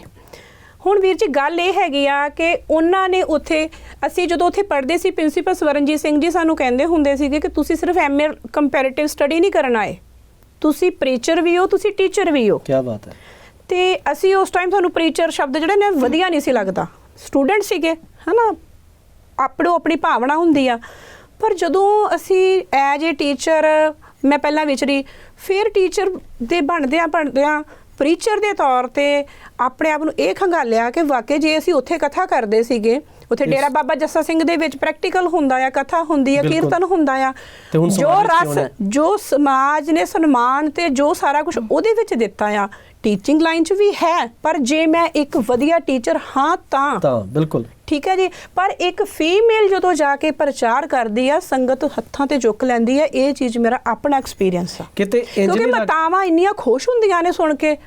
ਹੁਣ ਵੀਰ ਜੀ ਗੱਲ ਇਹ ਹੈਗੀ ਆ ਕਿ ਉਹਨਾਂ ਨੇ ਉੱਥੇ ਅਸੀਂ ਜਦੋਂ ਉੱਥੇ ਪੜ੍ਹਦੇ ਸੀ ਪ੍ਰਿੰਸੀਪਲ ਸਵਰਨਜੀਤ ਸਿੰਘ ਜੀ ਸਾਨੂੰ ਕਹਿੰਦੇ ਹੁੰਦੇ ਸੀਗੇ ਕਿ ਤੁਸੀਂ ਸਿਰਫ ਐਮਏ ਕੰਪੈਰੀਟਿਵ ਸਟੱਡੀ ਨਹੀਂ ਕਰਨ ਆਏ। ਤੁਸੀਂ ਪ੍ਰੀਚਰ ਵੀ ਹੋ ਤੁਸੀਂ ਟੀਚਰ ਵੀ ਹੋ। ਕੀ ਬਾਤ ਹੈ। ਤੇ ਅਸੀਂ ਉਸ ਟਾਈਮ ਤੁਹਾਨੂੰ ਪ੍ਰੀਚਰ ਸ਼ਬਦ ਜਿਹੜਾ ਨੇ ਵਧੀਆ ਨਹੀਂ ਸੀ ਲੱਗਦਾ। ਸਟੂਡੈਂਟ ਸੀਗੇ ਹਨਾ? ਆਪਣੋ ਆਪਣੀ ਭਾਵਨਾ ਹੁੰਦੀ ਆ। ਪਰ ਜਦੋਂ ਅਸੀਂ ਐਜ ਏ ਟੀਚਰ ਮੈਂ ਪਹਿਲਾਂ ਵਿਚਰੀ ਫਿਰ ਟੀਚਰ ਦੇ ਬਣਦਿਆਂ ਬਣਦਿਆਂ ਪ੍ਰੀਚਰ ਦੇ ਤੌਰ ਤੇ ਆਪਣੇ ਆਪ ਨੂੰ ਇਹ ਖੰਗਾਲਿਆ ਕਿ ਵਾਕਈ ਜੇ ਅਸੀਂ ਉੱਥੇ ਕਥਾ ਕਰਦੇ ਸੀਗੇ ਉੱਥੇ ਡੇਰਾ ਬਾਬਾ ਜੱਸਾ ਸਿੰਘ ਦੇ ਵਿੱਚ ਪ੍ਰੈਕਟੀਕਲ ਹੁੰਦਾ ਆ ਕਥਾ ਹੁੰਦੀ ਆ। ਕੀਰਤਨ ਹੁੰਦਾ ਆ ਜੋ ਰਸ? ਜੋ ਸਮਾਜ ਨੇ ਸਨਮਾਨ ਤੇ ਜੋ ਸਾਰਾ ਕੁਝ ਉਹਦੇ ਵਿੱਚ ਦਿੱਤਾ ਆ ਟੀਚਿੰਗ ਲਾਈਨ 'ਚ ਵੀ ਹੈ ਪਰ ਜੇ ਮੈਂ ਇੱਕ ਵਧੀਆ ਟੀਚਰ ਹਾਂ ਤਾਂ। ਤਾਂ ਬਿਲਕੁਲ। ਠੀਕ ਹੈ ਜੀ? ਪਰ ਇੱਕ ਫੀਮੇਲ ਜਦੋਂ ਜਾ ਕੇ ਪ੍ਰਚਾਰ ਕਰਦੀ ਆ ਸੰਗਤ ਹੱਥਾਂ ਤੇ ਚੁੱਕ ਲੈਂਦੀ ਆ ਇਹ ਚੀਜ਼ ਮੇਰਾ ਆਪਣਾ ਐਕਸਪੀਰੀਅੰਸ ਆ। ਕਿਤੇ ਇੰਜ ਕਿਉਂਕਿ ਨਹੀਂ ਲੱਗ ਮਾਤਾਵਾਂ ਇੰਨੀਆਂ ਖੁਸ਼ ਹੁੰਦੀਆਂ ਨੇ ਸੁਣ ਕੇ।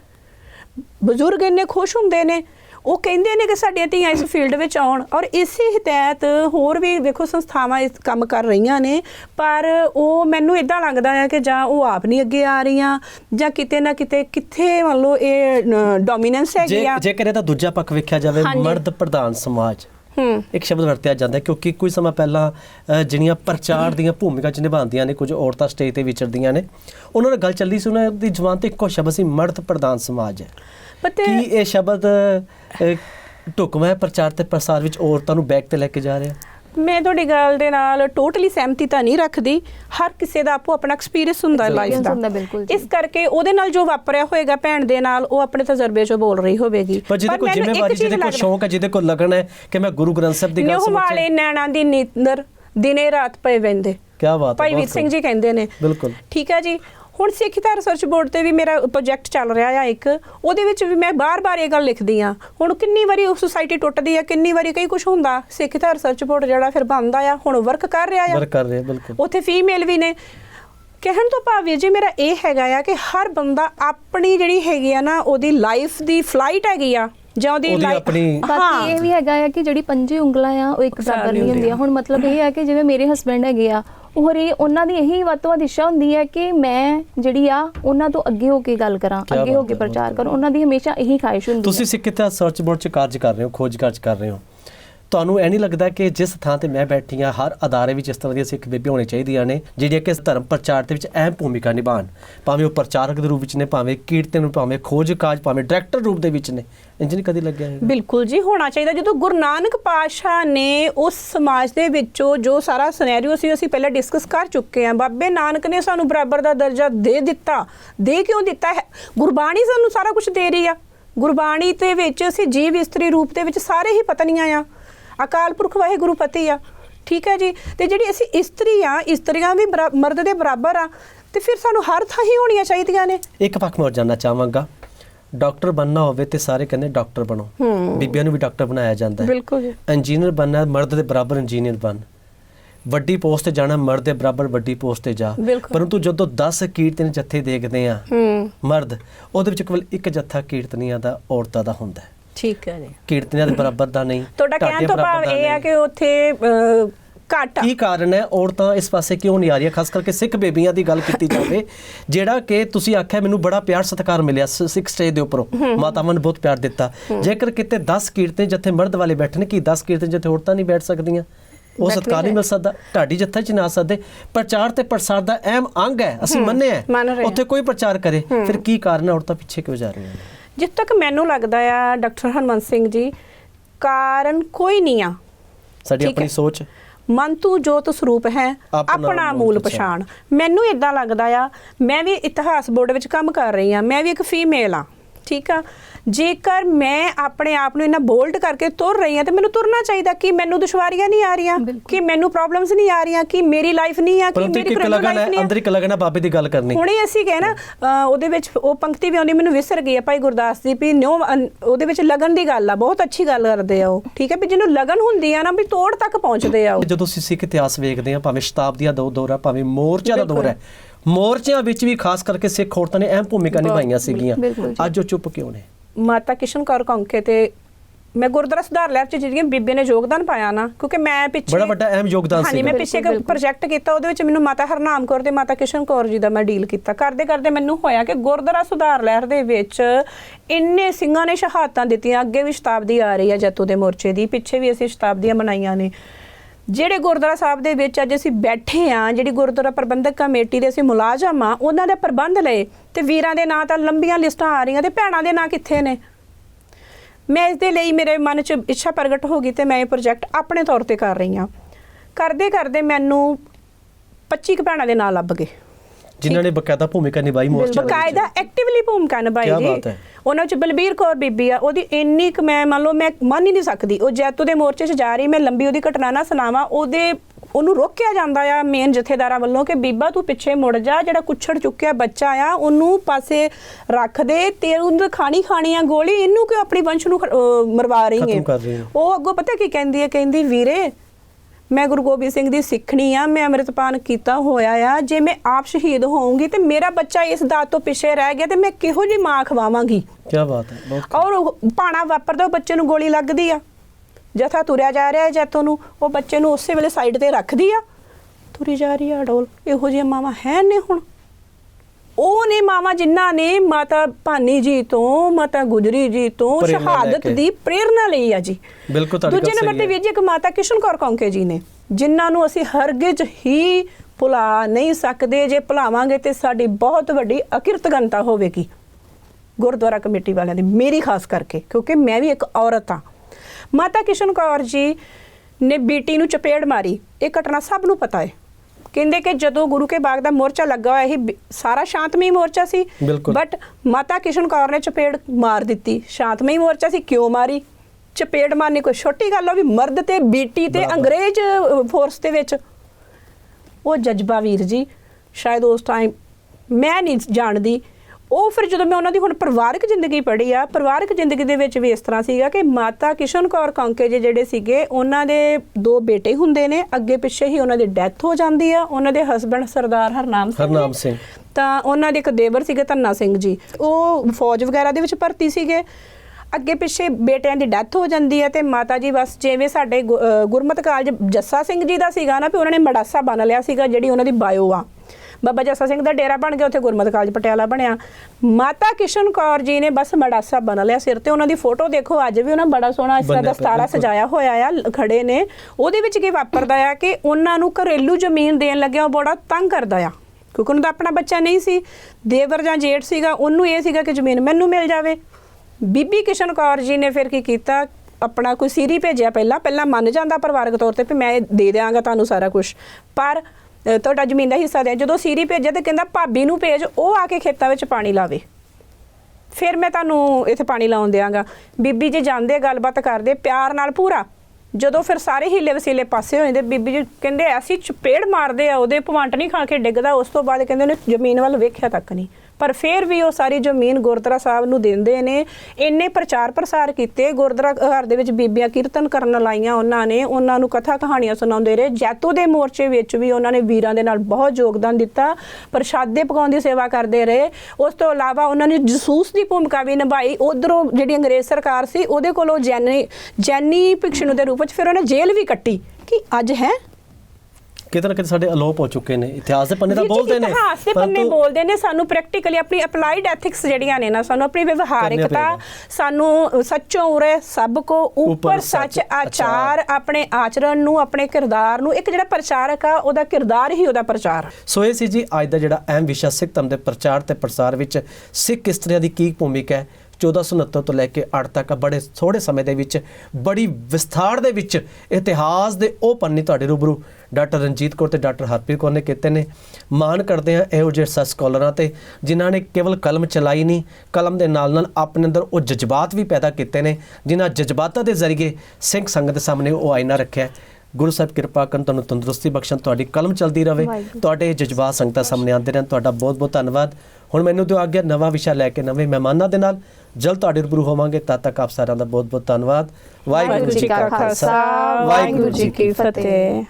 ਬਜ਼ੁਰਗ ਇੰਨੇ ਖੁਸ਼ ਹੁੰਦੇ ਨੇ। ਉਹ ਕਹਿੰਦੇ ਨੇ ਕਿ ਸਾਡੀਆਂ ਧੀਆਂ ਇਸ ਫੀਲਡ ਵਿੱਚ ਆਉਣ ਔਰ ਇਸੇ ਹੀ ਤਹਿਤ ਹੋਰ ਵੀ ਵੇਖੋ ਸੰਸਥਾਵਾਂ ਇਸ ਕੰਮ ਕਰ ਰਹੀਆਂ ਨੇ ਪਰ ਉਹ ਮੈਨੂੰ ਇਦਾਂ ਲੱਗਦਾ ਹੈ ਕਿ ਜਾਂ ਉਹ ਆਪ ਨਹੀਂ ਅੱਗੇ ਆ ਰਹੀਆਂ ਜਾਂ ਕਿਤੇ ਨਾ ਕਿਤੇ ਕਿੱਥੇ ਮੰਨ ਲਓ ਇਹ ਡੋਮੀਨੈਂਸ ਹੈਗੀ ਜੇ ਆ। ਜੇਕਰ ਇਹਦਾ ਦੂਜਾ ਪੱਖ ਵੇਖਿਆ ਜਾਵੇ। ਮਰਦ ਪ੍ਰਧਾਨ ਸਮਾਜ। ਹੂੰ। ਇੱਕ ਸ਼ਬਦ ਵਰਤਿਆ ਜਾਂਦਾ ਕਿਉਂਕਿ ਕੁਝ ਸਮਾਂ ਪਹਿਲਾਂ ਜਿਹੜੀਆਂ ਪ੍ਰਚਾਰ ਦੀਆਂ ਭੂਮਿਕਾ ਚ ਨਿਭਾਉਂਦੀਆਂ ਨੇ ਕੁਝ ਔਰਤਾਂ ਸਟੇਜ ਤੇ ਵਿਚਰਦੀਆਂ ਨੇ ਉਹਨਾਂ ਨਾਲ ਗੱਲ ਚੱਲਦੀ ਸੀ ਉਹਨਾਂ ਦੀ ਜ਼ੁਬਾਨ ਤੇ ਇੱਕੋ ਸ਼ਬਦ ਸੀ ਮਰਦ ਪ੍ਰਧਾਨ ਸਮਾਜ ਹੈ। ਕੀ ਇਹ ਸ਼ਬਦ ਢੁਕਵਾਂ ਹੈ ਪ੍ਰਚਾਰ ਤੇ ਪ੍ਰਸਾਰ ਵਿੱਚ ਔਰਤਾਂ ਨੂੰ ਬੈਕ ਤੇ ਲੈ ਕੇ ਜਾ ਰਿਹਾ? ਮੈਂ ਤੁਹਾਡੀ ਗੱਲ ਦੇ ਨਾਲ ਟੋਟਲੀ ਸਹਿਮਤੀ ਤਾਂ ਨਹੀਂ ਰੱਖਦੀ। ਹਰ ਕਿਸੇ ਦਾ ਆਪੋ ਆਪਣਾ ਐਕਸਪੀਰੀਅੰਸ ਹੁੰਦਾ ਲਾਈਫ Experience ਦਾ। ਇਸ ਕਰਕੇ ਉਹਦੇ ਨਾਲ ਜੋ ਵਾਪਰਿਆ ਹੋਏਗਾ ਭੈਣ ਦੇ ਨਾਲ ਉਹ ਆਪਣੇ ਤਜਰਬੇ ਚੋਂ ਬੋਲ ਰਹੀ ਹੋਵੇਗੀ। ਪਰ ਜਿਹਦੇ ਕੋਲ ਜ਼ਿੰਮੇਵਾਰੀ ਜਿਹਦੇ ਕੋਲ ਸ਼ੌਂਕ ਹੈ ਜਿਹਦੇ ਕੋਲ ਲਗਨ ਹੈ ਕਿ ਮੈਂ ਗੁਰੂ ਗ੍ਰੰਥ ਸਾਹਿਬ ਦੀ ਗੱਲ ਨਿਉ ਵਾਲੇ ਸਮਝੇ ਨੈਣਾਂ ਦੀ ਨੀਂਦਰ ਦਿਨੇ ਰਾਤ ਪਏ ਵੈਂਦੇ ਕੀ ਬਾਤ ਹੈ ਭਾਈ ਵੀਰ ਸਿੰਘ ਜੀ ਕਹਿੰਦੇ ਨੇ। ਬਿਲਕੁਲ। ਠੀਕ ਹੈ ਜੀ। ਹੁਣ ਸਿੱਖ ਇਤਿਹਾਸ ਰਿਸਰਚ ਬੋਰਡ ਤੇ ਵੀ ਮੇਰਾ ਪ੍ਰੋਜੈਕਟ ਚੱਲ ਰਿਹਾ ਆ ਇੱਕ ਉਹਦੇ ਵਿੱਚ ਵੀ ਮੈਂ ਬਾਰ-ਬਾਰ ਇਹ ਗੱਲ ਲਿਖਦੀ ਆ। ਹੁਣ ਕਿੰਨੀ ਵਾਰੀ ਉਹ ਸੁਸਾਇਟੀ ਟੁੱਟਦੀ ਆ ਕਿੰਨੀ ਵਾਰੀ ਕਈ ਕੁਝ ਹੁੰਦਾ। ਸਿੱਖ ਇਤਿਹਾਸ ਰਿਸਰਚ ਬੋਰਡ ਜਿਹੜਾ ਫਿਰ ਬਣਦਾ ਆ ਹੁਣ ਵਰਕ ਕਰ ਰਿਹਾ ਆ। ਵਰਕ ਕਰ ਰਹੇ ਬਿਲਕੁਲ। ਉੱਥੇ ਫੀਮੇਲ ਵੀ ਨੇ। ਕਹਿਣ ਤੋਂ ਭਾਵ ਵੀਰ ਜੀ ਮੇਰਾ ਇਹ ਹੈਗਾ ਆ ਕਿ ਹਰ ਬੰਦਾ ਆਪਣੀ ਜਿਹੜੀ ਹੈਗੀ ਆ ਨਾ ਉਹਦੀ ਲਾਈਫ ਦੀ ਫਲਾਈਟ ਹੈਗੀ ਆ ਜਾਂ ਉਹਦੀ ਆਪਣੀ- ਬਾਕੀ ਇਹ ਵੀ ਹੈਗਾ ਆ ਕਿ ਜਿਹੜੀ ਪੰਜੇ ਉਂਗਲਾਂ ਆ ਉਹ ਇੱਕ ਸਾਰ ਬਰਾਬਰ ਨਹੀਂ ਹੁੰਦੀਆਂ। ਹੁਣ ਮਤਲਬ ਇਹ ਹੈ ਕਿ ਜਿਵੇਂ ਮੇਰੇ ਹਸਬੰਡ ਹੈਗੇ ਆ ਉਹ ਹਰੇ ਉਹਨਾਂ ਦੀ ਇਹੀ ਵੱਧ ਤੋਂ ਵੱਧ ਇੱਛਾ ਹੁੰਦੀ ਹੈ ਕਿ ਮੈਂ ਜਿਹੜੀ ਆ ਉਹਨਾਂ ਤੋਂ ਅੱਗੇ ਹੋ ਕੇ ਗੱਲ ਕਰਾਂ ਅੱਗੇ ਹੋ ਕੇ ਪ੍ਰਚਾਰ ਕਰਾਂ। ਉਹਨਾਂ ਦੀ ਹਮੇਸ਼ਾ ਇਹੀ ਖਾਹਿਸ਼ ਹੁੰਦੀ ਤੁਸੀਂ ਹੈ। ਸਿੱਖ ਇਤਿਹਾਸ ਸਰਚ ਬੋਰਡ ਚ ਕਾਰਜ ਕਰ ਰਹੇ ਹੋ ਖੋਜ ਕਾਰਜ ਕਰ ਰਹੇ ਹੋ? ਤੁਹਾਨੂੰ ਇਹ ਨਹੀਂ ਲੱਗਦਾ ਕਿ ਜਿਸ ਥਾਂ ਤੇ ਮੈਂ ਬੈਠੀ ਹਾਂ, ਹਰ ਅਦਾਰੇ ਵਿੱਚ ਇਸ ਤਰ੍ਹਾਂ ਦੀਆਂ ਸਿੱਖ ਬੇਬੀਆਂ ਹੋਣੀ ਚਾਹੀਦੀਆਂ ਨੇ, ਜਿਹੜੀਆਂ ਕਿ ਇਸ ਧਰਮ ਪ੍ਰਚਾਰ ਦੇ ਵਿੱਚ ਅਹਿਮ ਭੂਮਿਕਾ ਨਿਭਾਉਣ। ਭਾਵੇਂ ਉਹ ਪ੍ਰਚਾਰਕ ਦੇ ਰੂਪ ਵਿੱਚ ਨੇ, ਭਾਵੇਂ ਕੀਰਤਨ ਨੂੰ, ਭਾਵੇਂ ਖੋਜ ਕਾਜ ਭਾਵੇਂ ਡਾਇਰੈਕਟਰ ਰੂਪ ਦੇ ਵਿੱਚ ਨੇ। ਇੰਜ ਨਹੀਂ ਕਦੀ ਲੱਗਿਆ ਬਿਲਕੁਲ ਜੀ, ਹੋਣਾ ਚਾਹੀਦਾ। ਜਦੋਂ ਗੁਰੂ ਨਾਨਕ ਪਾਤਸ਼ਾਹ ਨੇ ਉਸ ਸਮਾਜ ਦੇ ਵਿੱਚੋਂ ਜੋ ਸਾਰਾ ਸਿਨੈਰੀਓ ਸੀ, ਅਸੀਂ ਪਹਿਲਾਂ ਡਿਸਕਸ ਕਰ ਚੁੱਕੇ ਹਾਂ। ਬਾਬੇ ਨਾਨਕ ਨੇ ਸਾਨੂੰ ਬਰਾਬਰ ਦਾ ਦਰਜਾ ਦੇ ਦਿੱਤਾ। ਦੇ ਕਿਉਂ ਦਿੱਤਾ ਹੈ? ਗੁਰਬਾਣੀ ਸਾਨੂੰ ਸਾਰਾ ਕੁਝ ਦੇ ਰਹੀ ਆ। ਗੁਰਬਾਣੀ ਦੇ ਵਿੱਚ ਅਸੀਂ ਜੀਵ ਇਸਤਰੀ ਰੂਪ ਦੇ ਵਿੱਚ ਸਾਰੇ ਹੀ ਪਤਨੀਆਂ ਆ। ਅਕਾਲ ਪੁਰਖ ਵਾਹਿਗੁਰੂ ਪਤੀ ਆ। ਠੀਕ ਹੈ ਜੀ? ਤੇ ਜਿਹੜੀ ਅਸੀਂ ਇਸਤਰੀ ਆ ਇਸਤਰੀਆਂ ਵੀ ਮਰਦ ਦੇ ਬਰਾਬਰ ਆ ਤੇ ਫਿਰ ਸਾਨੂੰ ਹਰ ਥਾਂ ਹੀ ਹੋਣੀਆਂ ਚਾਹੀਦੀਆਂ ਨੇ। ਇੱਕ ਪੱਖ ਮੈਂ ਜਾਨਣਾ ਚਾਹਾਂਗਾ। ਡਾਕਟਰ ਬਣਨਾ ਹੋਵੇ ਤੇ ਸਾਰੇ ਕਹਿੰਦੇ ਡਾਕਟਰ ਬਣੋ। ਬੀਬੀਆਂ ਨੂੰ ਵੀ ਡਾਕਟਰ ਬਣਾਇਆ ਜਾਂਦਾ ਹੈ। ਬਿਲਕੁਲ ਜੀ। ਇੰਜੀਨੀਅਰ ਬਣਨਾ ਮਰਦ ਦੇ ਬਰਾਬਰ ਇੰਜੀਨੀਅਰ ਬਣ। ਵੱਡੀ ਪੋਸਟ ਤੇ ਜਾਣਾ ਮਰਦ ਦੇ ਬਰਾਬਰ ਵੱਡੀ ਪੋਸਟ ਤੇ ਜਾ। ਪਰੰਤੂ ਜਦੋਂ 10 ਕੀਰਤਨ ਜੱਥੇ ਦੇਖਦੇ ਆ ਮਰਦ ਉਹਦੇ ਵਿੱਚ ਕੇਵਲ ਇੱਕ ਜੱਥਾ ਕੀਰਤਨੀਆਂ ਦਾ ਔਰਤਾਂ ਦਾ ਹੁੰਦਾ ਹੈ। ਠੀਕ ਹੈ ਜੀ। ਕੀਰਤਨੀਆਂ ਦੇ ਬਰਾਬਰ ਦਾ ਨਹੀਂ ਤੁਹਾਡਾ ਕਹਿਣ ਤੋਂ ਭਾਵ ਇਹ ਹੈ। ਕਿ ਉੱਥੇ ਘੱਟ। ਕੀ ਕਾਰਨ ਹੈ? ਔਰਤਾਂ ਇਸ ਪਾਸੇ ਕਿਉਂ ਨਹੀਂ ਆ ਰਹੀਆਂ? ਖਾਸ ਕਰਕੇ ਸਿੱਖ ਬੇਬੀਆਂ ਦੀ ਗੱਲ ਕੀਤੀ ਜਾਵੇ ਜਿਹੜਾ ਕਿ ਤੁਸੀਂ ਆਖਿਆ ਮੈਨੂੰ ਬੜਾ ਪਿਆਰ ਸਤਿਕਾਰ ਮਿਲਿਆ ਸਿੱਖ ਸਟੇਜ ਦੇ ਉੱਪਰੋਂ। ਮਾਤਾਵਾਂ ਨੇ ਬਹੁਤ ਪਿਆਰ ਦਿੱਤਾ। ਜੇਕਰ ਕਿਤੇ 10 ਕੀਰਤਨ ਜਿੱਥੇ ਮਰਦ ਵਾਲੇ ਬੈਠੇ ਨੇ ਕੀ 10 ਕੀਰਤਨ ਜਿੱਥੇ ਔਰਤਾਂ ਨਹੀਂ ਬੈਠ ਸਕਦੀਆਂ? ਉਹ ਸਤਿਕਾਰ ਨਹੀਂ। ਮਿਲ ਸਕਦਾ। ਢਾਡੀ ਜੱਥਾ ਚ ਨਾ ਸਕਦੇ ਪ੍ਰਚਾਰ ਤੇ ਪ੍ਰਸਾਰ ਦਾ ਅਹਿਮ ਅੰਗ ਹੈ। ਅਸੀਂ ਮੰਨਿਆ। ਉੱਥੇ ਕੋਈ ਪ੍ਰਚਾਰ ਕਰੇ। ਫਿਰ ਕੀ ਕਾਰਨ ਹੈ? ਔਰਤਾਂ ਪਿੱਛੇ ਕਿਉਂ ਜਾ ਰਹੀਆਂ ਨੇ? ਜਿੱਥੇ ਤੱਕ ਮੈਨੂੰ ਲੱਗਦਾ ਆ ਡਾਕਟਰ ਹਰਮਨ ਸਿੰਘ ਜੀ ਕਾਰਨ ਕੋਈ ਨਹੀਂ ਆ ਸਾਡੀ ਠੀਕ ਆਪਣੀ ਹੈ। ਸੋਚ ਮਨ ਤੂੰ ਜੋਤ ਸਰੂਪ ਹੈ ਆਪਣਾ ਆਪਣਾ ਮੂਲ ਮੂਲ। ਪਛਾਣ ਮੈਨੂੰ ਇਦਾਂ ਲੱਗਦਾ ਆ ਮੈਂ ਵੀ ਇਤਿਹਾਸ ਬੋਰਡ ਵਿੱਚ ਕੰਮ ਕਰ ਰਹੀ ਆ ਮੈਂ ਵੀ ਇੱਕ ਫੀਮੇਲ ਆ ਠੀਕ ਆ ਜੇਕਰ ਮੈਂ ਆਪਣੇ ਆਪ ਨੂੰ ਇਹਨਾਂ ਬੋਲਡ ਕਰਕੇ ਤੁਰ ਰਹੀ ਆ ਤੇ ਮੈਨੂੰ ਤੁਰਨਾ ਚਾਹੀਦਾ ਕਿ ਮੈਨੂੰ ਦੁਸ਼ਵਾਰੀਆਂ ਨਹੀਂ ਆ ਰਹੀਆਂ। ਕਿ ਮੈਨੂੰ ਪ੍ਰੋਬਲਮਸ ਨਹੀਂ ਆ ਰਹੀਆਂ ਕਿ ਮੇਰੀ ਲਾਈਫ ਨਹੀਂ ਆ ਕਿ ਮੇਰੀ ਲਗਨ ਲਾਈਫ ਹੈ ਨਹੀਂ ਆ। ਅੰਦਰ ਇੱਕ ਲਗਨ ਹੈ ਬਾਬੇ ਦੀ ਗੱਲ ਕਰਨੀ। ਹੁਣੇ ਅਸੀਂ ਕਹੇ ਨਾ ਉਹਦੇ ਵਿੱਚ ਉਹ ਪੰਕਤੀ ਵੀ ਆਉਂਦੀ ਮੈਨੂੰ ਵਿਸਰ ਗਈ ਹੈ ਭਾਈ ਗੁਰਦਾਸ ਦੀ ਵੀ ਨਿਉ ਉਹਦੇ ਵਿੱਚ ਲਗਨ ਦੀ ਗੱਲ ਆ ਬਹੁਤ ਅੱਛੀ ਗੱਲ ਕਰਦੇ ਆ ਉਹ ਠੀਕ ਹੈ ਵੀ ਜਿਹਨੂੰ ਲਗਨ ਹੁੰਦੀ ਆ ਨਾ ਵੀ ਤੋੜ ਤੱਕ ਪਹੁੰਚਦੇ ਆ ਉਹ। ਜਦੋਂ ਅਸੀਂ ਸਿੱਖ ਇਤਿਹਾਸ ਵੇਖਦੇ ਹਾਂ ਭਾਵੇਂ ਸ਼ਤਾਬਦੀਆਂ ਦਾ ਦੌਰ ਹੈ ਭਾਵੇਂ ਮੋਰਚਿਆਂ ਦਾ ਦੌਰ ਹੈ ਮੋਰਚਿਆਂ ਵਿੱਚ ਵੀ ਖਾਸ ਕਰਕੇ ਸਿੱਖ ਔਰਤਾਂ ਨੇ ਅਹਿਮ ਭੂਮਿਕਾ ਨਿਭਾਈਆਂ ਸੀਗੀਆਂ। ਅੱਜ ਉਹ ਚੁੱਪ ਕਿਉਂ ਨੇ? ਮਾਤਾ ਕਿਸ਼ਨ ਕੌਰ ਕੌਂਕੇ ਤੇ ਮੈਂ ਗੁਰਦੁਆਰਾ ਸੁਧਾਰ ਲਹਿਰ ਚ ਜਿਹੜੀਆਂ ਬੀਬੀਆਂ ਨੇ ਯੋਗਦਾਨ ਪਾਇਆ ਨਾ ਕਿਉਂਕਿ ਮੈਂ ਪਿੱਛੇ ਬੜਾ ਵੱਡਾ ਅਹਿਮ ਯੋਗਦਾਨ ਹਾਂਜੀ ਸੀਗਾ। ਮੈਂ ਪਿੱਛੇ ਇੱਕ। ਪ੍ਰੋਜੈਕਟ ਕੀਤਾ ਉਹਦੇ ਵਿੱਚ ਮੈਨੂੰ ਮਾਤਾ ਹਰਨਾਮ ਕੌਰ ਤੇ ਮਾਤਾ ਕਿਸ਼ਨ ਕੌਰ ਜੀ ਦਾ ਮੈਂ ਡੀਲ ਕੀਤਾ ਕਰਦੇ ਕਰਦੇ ਮੈਨੂੰ ਹੋਇਆ ਕਿ ਗੁਰਦੁਆਰਾ ਸੁਧਾਰ ਲਹਿਰ ਦੇ ਵਿੱਚ ਇੰਨੇ ਸਿੰਘਾਂ ਨੇ ਸ਼ਹਾਦਤਾਂ ਦਿੱਤੀਆਂ ਅੱਗੇ ਵੀ ਸ਼ਤਾਬਦੀ ਆ ਰਹੀ ਹੈ ਜੱਤੂ ਦੇ ਮੋਰਚੇ ਦੀ ਪਿੱਛੇ ਵੀ ਅਸੀਂ ਸ਼ਤਾਬਦੀਆਂ ਮਨਾਈਆਂ ਨੇ ਜਿਹੜੇ ਗੁਰਦੁਆਰਾ ਸਾਹਿਬ ਦੇ ਵਿੱਚ ਅੱਜ ਅਸੀਂ ਬੈਠੇ ਆ ਜਿਹੜੀ ਗੁਰਦੁਆਰਾ ਪ੍ਰਬੰਧਕ ਕਮੇਟੀ ਦੇ ਅਸੀਂ ਮੁਲਾਜ਼ਮ ਆ ਉਹਨਾਂ ਦੇ ਪ੍ਰਬੰਧ ਲਏ ਤੇ ਵੀਰਾਂ ਦੇ ਨਾਂ ਤਾਂ ਲੰਬੀਆਂ ਲਿਸਟਾਂ ਆ ਰਹੀਆਂ ਤੇ ਭੈਣਾਂ ਦੇ ਨਾਂ ਕਿੱਥੇ ਨੇ ਮੈਂ ਇਸ ਦੇ ਲਈ ਮੇਰੇ ਮਨ 'ਚ ਇੱਛਾ ਪ੍ਰਗਟ ਹੋ ਗਈ ਤੇ ਮੈਂ ਇਹ ਪ੍ਰੋਜੈਕਟ ਆਪਣੇ ਤੌਰ ਤੇ ਕਰ ਰਹੀ ਹਾਂ ਕਰਦੇ ਕਰਦੇ ਮੈਨੂੰ 25 ਕੁ ਭੈਣਾਂ ਦੇ ਨਾਂ ਲੱਭ ਗਏ ਜਿਨ੍ਹਾਂ ਨੇ ਬਕਾਇਦਾ ਭੂਮਿਕਾ ਨਿਭਾਈ ਮੋਰਚੇ ਦੇ। ਬਕਾਇਦਾ ਐਕਟਿਵਲੀ ਭੂਮਿਕਾ ਨਿਭਾਈ ਜੀ ਬਾਤ ਹੈ। ਉਹਨਾਂ ਵਿੱਚ ਬਲਬੀਰ ਕੌਰ ਬੀਬੀ ਆ ਉਹਦੀ ਇੰਨੀ ਕੁ ਮੈਂ ਮੰਨ ਲਓ ਮੈਂ ਮੰਨ ਹੀ ਨਹੀਂ ਸਕਦੀ। ਉਹ ਜੈਤੋ ਦੇ ਮੋਰਚੇ 'ਚ ਜਾ ਰਹੀ ਮੈਂ ਲੰਬੀ ਉਹਦੀ ਘਟਨਾ ਨਾ ਸੁਣਾਵਾਂ ਉਹਦੇ ਉਹਨੂੰ ਰੋਕਿਆ ਜਾਂਦਾ ਆ ਮੇਨ ਜਥੇਦਾਰਾਂ ਵੱਲੋਂ ਕਿ ਬੀਬਾ ਤੂੰ ਪਿੱਛੇ ਮੁੜ ਜਾ ਜਿਹੜਾ ਕੁੱਛੜ ਚੁੱਕਿਆ ਬੱਚਾ ਆ ਉਹਨੂੰ ਪਾਸੇ ਰੱਖ ਦੇ ਤੇ ਉਹਨੂੰ ਖਾਣੀ ਖਾਣੀ ਆ ਗੋਲੀ ਇਹਨੂੰ ਕਿਉਂ ਆਪਣੀ ਵੰਸ਼ ਨੂੰ ਮਰਵਾ ਰਹੀ ਹੈ। ਉਹ ਅੱਗੋਂ ਪਤਾ ਕੀ ਕਹਿੰਦੀ ਹੈ ਕਹਿੰਦੀ ਵੀਰੇ ਮੈਂ ਗੁਰੂ ਗੋਬਿੰਦ ਸਿੰਘ ਦੀ ਸਿੱਖਣੀ ਆ ਮੈਂ ਅੰਮ੍ਰਿਤਪਾਨ ਕੀਤਾ ਹੋਇਆ ਆ। ਜੇ ਮੈਂ ਆਪ ਸ਼ਹੀਦ ਹੋਊਂਗੀ ਤੇ ਮੇਰਾ ਬੱਚਾ ਇਸ ਦਾਤ ਤੋਂ ਪਿੱਛੇ ਰਹਿ ਗਿਆ ਤੇ ਮੈਂ ਕਿਹੋ ਜੀ ਮਾਂ ਖਵਾਵਾਂਗੀ? ਕੀ ਬਾਤ ਹੈ ਔਰ ਪਾਣਾ ਵਾਪਰਦਾ ਉਹ ਬੱਚੇ ਨੂੰ ਗੋਲੀ ਲੱਗਦੀ ਆ। ਜਥਾ ਤੁਰਿਆ ਜਾ ਰਿਹਾ ਹੈ ਜੈਤੋਂ ਨੂੰ ਉਹ ਬੱਚੇ ਨੂੰ ਉਸੇ ਵੇਲੇ ਸਾਈਡ ਤੇ ਰੱਖਦੀ ਆ। ਤੁਰੀ ਜਾ ਰਹੀ ਆ ਡੋਲ ਇਹੋ ਜਿਹੀਆਂ ਮਾਵਾਂ ਹੈ ਨੇ ਹੁਣ? ਉਹ ਨੇ ਮਾਵਾਂ ਜਿਨ੍ਹਾਂ ਨੇ ਮਾਤਾ ਭਾਨੀ ਜੀ ਤੋਂ ਮਾਤਾ ਗੁਜਰੀ ਜੀ ਤੋਂ ਸ਼ਹਾਦਤ। ਦੀ ਪ੍ਰੇਰਣਾ ਲਈ ਆ ਜੀ ਬਿਲਕੁਲ ਤੁਹਾਡੀ ਦੂਜੇ ਨੰਬਰ ਤੇ। ਵੀਰ ਜੀ ਇੱਕ ਮਾਤਾ ਕਿਸ਼ਨ ਕੌਰ ਕੌਂਕੇ ਜੀ ਨੇ ਜਿਨ੍ਹਾਂ ਨੂੰ ਅਸੀਂ ਹਰਗਿਜ਼ ਹੀ ਭੁਲਾ ਨਹੀਂ ਸਕਦੇ ਜੇ ਭੁਲਾਵਾਂਗੇ ਤੇ ਸਾਡੀ ਬਹੁਤ ਵੱਡੀ ਅਕਿਰਤਗਨਤਾ ਹੋਵੇਗੀ ਗੁਰਦੁਆਰਾ ਕਮੇਟੀ ਵਾਲਿਆਂ ਦੀ ਮੇਰੀ ਖਾਸ ਕਰਕੇ ਕਿਉਂਕਿ ਮੈਂ ਵੀ ਇੱਕ ਔਰਤ ਹਾਂ ਮਾਤਾ ਕਿਸ਼ਨ ਕੌਰ ਜੀ ਨੇ ਬੀਟੀ ਨੂੰ ਚਪੇੜ ਮਾਰੀ ਇਹ ਘਟਨਾ ਸਭ ਨੂੰ ਪਤਾ ਹੈ ਕਹਿੰਦੇ ਕਿ ਜਦੋਂ ਗੁਰੂ ਕੇ ਬਾਗ ਦਾ ਮੋਰਚਾ ਲੱਗਾ ਹੋਇਆ ਸੀ ਸਾਰਾ ਸ਼ਾਂਤਮਈ ਮੋਰਚਾ ਸੀ। ਬਟ ਮਾਤਾ ਕਿਸ਼ਨ ਕੌਰ ਨੇ ਚਪੇੜ ਮਾਰ ਦਿੱਤੀ ਸ਼ਾਂਤਮਈ ਮੋਰਚਾ ਸੀ ਕਿਉਂ ਮਾਰੀ ਚਪੇੜ ਮਾਰਨੀ ਕੋਈ ਛੋਟੀ ਗੱਲ ਆ ਵੀ ਮਰਦ ਤੇ ਬੀਟੀ ਤੇ। ਅੰਗਰੇਜ਼ ਫੋਰਸ ਦੇ ਵਿੱਚ ਉਹ ਜਜ਼ਬਾ ਵੀਰ ਜੀ ਸ਼ਾਇਦ ਉਸ ਟਾਈਮ ਮੈਂ ਨਹੀਂ ਜਾਣਦੀ ਉਹ ਫਿਰ ਜਦੋਂ ਮੈਂ ਉਹਨਾਂ ਦੀ ਹੁਣ ਪਰਿਵਾਰਕ ਜ਼ਿੰਦਗੀ ਪੜ੍ਹੀ ਆ ਪਰਿਵਾਰਕ ਜ਼ਿੰਦਗੀ ਦੇ ਵਿੱਚ ਵੀ ਇਸ ਤਰ੍ਹਾਂ ਸੀਗਾ ਕਿ ਮਾਤਾ ਕਿਸ਼ਨ ਕੌਰ ਕੌਂਕੇ ਜੀ ਜਿਹੜੇ ਸੀਗੇ ਉਹਨਾਂ ਦੇ ਦੋ ਬੇਟੇ ਹੁੰਦੇ ਨੇ ਅੱਗੇ ਪਿੱਛੇ ਹੀ ਉਹਨਾਂ ਦੀ ਡੈਥ ਹੋ ਜਾਂਦੀ ਆ ਉਹਨਾਂ ਦੇ ਹਸਬੰਡ ਸਰਦਾਰ ਹਰਨਾਮ ਸਿੰਘ ਹਰਨਾਮ। ਸਿੰਘ। ਤਾਂ ਉਹਨਾਂ ਦੇ ਇੱਕ ਦੇਵਰ ਸੀਗੇ ਧੰਨਾ ਸਿੰਘ ਜੀ ਉਹ ਫੌਜ ਵਗੈਰਾ ਦੇ ਵਿੱਚ ਭਰਤੀ ਸੀਗੇ ਅੱਗੇ ਪਿੱਛੇ ਬੇਟਿਆਂ ਦੀ ਡੈਥ ਹੋ ਜਾਂਦੀ ਹੈ ਤੇ ਮਾਤਾ ਜੀ ਬਸ ਜਿਵੇਂ ਸਾਡੇ ਗੁਰਮਤਿ ਕਾਲਜ ਜੱਸਾ ਸਿੰਘ ਜੀ ਦਾ ਸੀਗਾ ਨਾ ਵੀ ਉਹਨਾਂ ਨੇ ਮੜਾਸਾ ਬਣ ਲਿਆ ਸੀਗਾ ਜਿਹੜੀ ਉਹਨਾਂ ਦੀ ਬਾਇਓ ਆ ਬਾਬਾ ਜੱਸਾ ਸਿੰਘ ਦਾ ਡੇਰਾ ਬਣ ਗਿਆ ਉੱਥੇ ਗੁਰਮਤਿ ਕਾਲਜ ਪਟਿਆਲਾ ਬਣਿਆ। ਮਾਤਾ ਕਿਸ਼ਨ ਕੌਰ ਜੀ ਨੇ ਬਸ ਮੜਾਸਾ ਬਣ ਲਿਆ ਸਿਰ ਤੇ। ਉਹਨਾਂ ਦੀ ਫੋਟੋ ਦੇਖੋ ਅੱਜ ਵੀ ਉਹਨਾਂ ਬੜਾ ਸੋਹਣਾ ਇਸ ਤਰ੍ਹਾਂ ਦਾ ਸਤਾਰਾ। ਸਜਾਇਆ ਹੋਇਆ ਆ ਖੜੇ ਨੇ। ਉਹਦੇ ਵਿੱਚ ਕੀ ਵਾਪਰਦਾ ਆ ਕਿ ਉਹਨਾਂ ਨੂੰ ਘਰੇਲੂ ਜ਼ਮੀਨ ਦੇਣ ਲੱਗਿਆ ਉਹ ਬੜਾ ਤੰਗ ਕਰਦਾ ਆ। ਕਿਉਂਕਿ ਉਹਨਾਂ ਦਾ ਆਪਣਾ ਬੱਚਾ ਨਹੀਂ ਸੀ। ਦੇਵਰ ਜਾਂ ਜੇਠ ਸੀਗਾ ਉਹਨੂੰ ਇਹ ਸੀਗਾ ਕਿ ਜ਼ਮੀਨ ਮੈਨੂੰ ਮਿਲ ਜਾਵੇ। ਬੀਬੀ ਕਿਸ਼ਨ ਕੌਰ ਜੀ ਨੇ ਫਿਰ ਕੀ ਕੀਤਾ? ਆਪਣਾ ਕੋਈ ਸੀਰੀ ਭੇਜਿਆ ਪਹਿਲਾਂ। ਪਹਿਲਾਂ ਮੰਨ ਜਾਂਦਾ ਪਰਿਵਾਰਕ ਤੌਰ ਤੇ ਵੀ ਮੈਂ ਇਹ ਦੇ ਦਿਆਂਗਾ ਤੁਹਾਨੂੰ ਸਾਰਾ ਕੁਝ ਪਰ ਤੁਹਾਡਾ ਜ਼ਮੀਨ ਦਾ ਹਿੱਸਾ ਦੇ, ਜਦੋਂ ਸੀਰੀ ਭੇਜਿਆ ਤੇ ਕਹਿੰਦਾ ਭਾਬੀ ਨੂੰ ਭੇਜ, ਉਹ ਆ ਕੇ ਖੇਤਾਂ ਵਿੱਚ ਪਾਣੀ ਲਾਵੇ। ਫਿਰ ਮੈਂ ਤੁਹਾਨੂੰ ਇੱਥੇ ਪਾਣੀ ਲਾਉਣ ਦਿਆਂਗਾ। ਬੀਬੀ ਜੀ ਜਾਂਦੇ, ਗੱਲਬਾਤ ਕਰਦੇ, ਪਿਆਰ ਨਾਲ ਪੂਰਾ। ਜਦੋਂ ਫਿਰ ਸਾਰੇ ਹੀਲੇ ਵਸੀਲੇ ਪਾਸੇ ਹੋ ਜਾਂਦੇ, ਬੀਬੀ ਜੀ ਕਹਿੰਦੇ ਐਸੀ ਚਪੇੜ ਮਾਰਦੇ ਆ, ਉਹਦੇ ਭਵੰਟ ਨਹੀਂ ਖਾ ਕੇ ਡਿੱਗਦਾ। ਉਸ ਤੋਂ ਬਾਅਦ ਕਹਿੰਦੇ ਉਹਨੇ ਜ਼ਮੀਨ ਵੱਲ ਵੇਖਿਆ ਤੱਕ ਨਹੀਂ। ਪਰ ਫਿਰ ਵੀ ਉਹ ਸਾਰੀ ਜ਼ਮੀਨ ਗੁਰਦੁਆਰਾ ਸਾਹਿਬ ਨੂੰ ਦਿੰਦੇ ਨੇ। ਇੰਨੇ ਪ੍ਰਚਾਰ ਪ੍ਰਸਾਰ ਕੀਤੇ, ਗੁਰਦੁਆਰਾ ਘਰ ਦੇ ਵਿੱਚ ਬੀਬੀਆਂ ਕੀਰਤਨ ਕਰਨ ਲਾਈਆਂ ਉਹਨਾਂ ਨੇ। ਉਹਨਾਂ ਨੂੰ ਕਥਾ ਕਹਾਣੀਆਂ ਸੁਣਾਉਂਦੇ ਰਹੇ। ਜੈਤੋ ਦੇ ਮੋਰਚੇ ਵਿੱਚ ਵੀ ਉਹਨਾਂ ਨੇ ਵੀਰਾਂ ਦੇ ਨਾਲ ਬਹੁਤ ਯੋਗਦਾਨ ਦਿੱਤਾ। ਪ੍ਰਸ਼ਾਦੇ ਪਕਾਉਣ ਦੀ ਸੇਵਾ ਕਰਦੇ ਰਹੇ। ਉਸ ਤੋਂ ਇਲਾਵਾ ਉਹਨਾਂ ਨੇ ਜਸੂਸ ਦੀ ਭੂਮਿਕਾ ਵੀ ਨਿਭਾਈ। ਉਧਰੋਂ ਜਿਹੜੀ ਅੰਗਰੇਜ਼ ਸਰਕਾਰ ਸੀ, ਉਹਦੇ ਕੋਲੋਂ ਜੈਨੀ ਜੈਨੀ ਭਿਕਸ਼ੂ ਦੇ ਰੂਪ ਵਿੱਚ ਫਿਰ ਉਹਨੇ ਜੇਲ੍ਹ ਵੀ ਕੱਟੀ। ਕਿ ਅੱਜ ਹੈ? ਕਿਤੇ ਨਾ ਕਿਤੇ ਸਾਡੇ ਅਲੋਪ ਹੋ ਚੁੱਕੇ ਨੇ ਇਤਿਹਾਸ ਦੇ ਪੰਨੇ ਤਾਂ ਬੋਲਦੇ ਨੇ ਇਤਿਹਾਸ ਦੇ ਪੰਨੇ ਬੋਲਦੇ ਨੇ ਸਾਨੂੰ ਪ੍ਰੈਕਟੀਕਲੀ ਆਪਣੀ ਅਪਲਾਈਡ ਐਥਿਕਸ ਜਿਹੜੀਆਂ ਨੇ ਨਾ ਸਾਨੂੰ ਆਪਣੀ ਵਿਵਹਾਰਿਕਤਾ। ਸਾਨੂੰ ਸੱਚੋ ਉਰੇ ਸਭ ਕੋ ਉੱਪਰ ਸੱਚ, ਆਚਾਰ ਆਪਣੇ ਆਚਰਣ ਨੂੰ ਆਪਣੇ ਕਿਰਦਾਰ ਨੂੰ ਇੱਕ ਜਿਹੜਾ ਪ੍ਰਚਾਰਕ ਆ ਉਹਦਾ ਕਿਰਦਾਰ ਹੀ ਉਹਦਾ ਪ੍ਰਚਾਰ ਸੋ ਇਹ ਸੀ ਜੀ ਅੱਜ ਦਾ ਜਿਹੜਾ ਅਹਿਮ ਵਿਸ਼ਾ ਸਿੱਖ ਧਰਮ ਦੇ ਪ੍ਰਚਾਰ ਤੇ ਪ੍ਰਸਾਰ ਵਿੱਚ ਸਿੱਖ ਇਸਤਰੀਆਂ ਦੀ ਕੀ ਭੂਮਿਕਾ ਹੈ 1469 ਤੋਂ ਲੈ ਕੇ 8 ਤੱਕ ਬੜੇ ਥੋੜੇ ਸਮੇਂ ਦੇ ਵਿੱਚ ਬੜੀ ਵਿਸਥਾਰ ਦੇ ਵਿੱਚ ਇਤਿਹਾਸ ਦੇ ਉਹ ਪੰਨੇ ਤੁਹਾਡੇ ਰੂਬਰੂ ਡਾਕਟਰ ਰਣਜੀਤ ਕੌਰ ਤੇ ਡਾਕਟਰ ਹਰਪ੍ਰੀਤ ਕੌਰ ਨੇ ਕੀਤੇ ਨੇ ਮਾਣ ਕਰਦੇ ਆ ਇਹੋ ਜਿਹੇ ਸੱਚ ਸਕਾਲਰਾਂ ਤੇ ਜਿਨ੍ਹਾਂ ਨੇ ਕੇਵਲ ਕਲਮ ਚਲਾਈ ਨਹੀਂ ਕਲਮ ਦੇ ਨਾਲ ਨਾਲ ਆਪਣੇ ਅੰਦਰ ਉਹ ਜਜ਼ਬਾਤ ਵੀ ਪੈਦਾ ਕੀਤੇ ਨੇ ਜਿਨ੍ਹਾਂ ਜਜ਼ਬਾਤਾਂ ਦੇ ਜ਼ਰੀਏ ਸਿੰਘ ਸੰਗਤ ਦੇ ਸਾਹਮਣੇ ਉਹ ਆਇਨਾ ਰੱਖਿਆ। ਗੁਰੂ ਸਾਹਿਬ ਕਿਰਪਾ ਕਰਨ ਤੁਹਾਨੂੰ ਤੰਦਰੁਸਤੀ ਬਖਸ਼ਣ ਤੁਹਾਡੀ ਕਲਮ ਚਲਦੀ ਰਹੇ। ਤੁਹਾਡੇ ਜਜ਼ਬਾਤ ਸੰਗਤਾਂ ਸਾਹਮਣੇ ਆਉਂਦੇ ਰਹਿਣ ਤੁਹਾਡਾ ਬਹੁਤ ਬਹੁਤ ਧੰਨਵਾਦ ਹੁਣ ਮੈਨੂੰ ਦਿਓ ਆਗਿਆ ਨਵਾਂ ਵਿਸ਼ਾ ਲੈ ਕੇ ਨਵੇਂ ਮਹਿਮਾਨਾਂ ਦੇ ਨਾਲ ਜਲਦ ਤੁਹਾਡੇ ਰੂਬਰੂ ਹੋਵਾਂਗੇ ਤਦ ਤੱਕ ਆਪ ਸਾਰਿਆਂ ਦਾ ਬਹੁਤ ਬਹੁਤ ਧੰਨਵਾਦ। ਵਾਹਿਗੁਰੂ ਜੀ ਕਾ ਖਾਲਸਾ ਵਾਹਿਗੁਰੂ ਜੀ ਕੀ ਫਤਿਹ।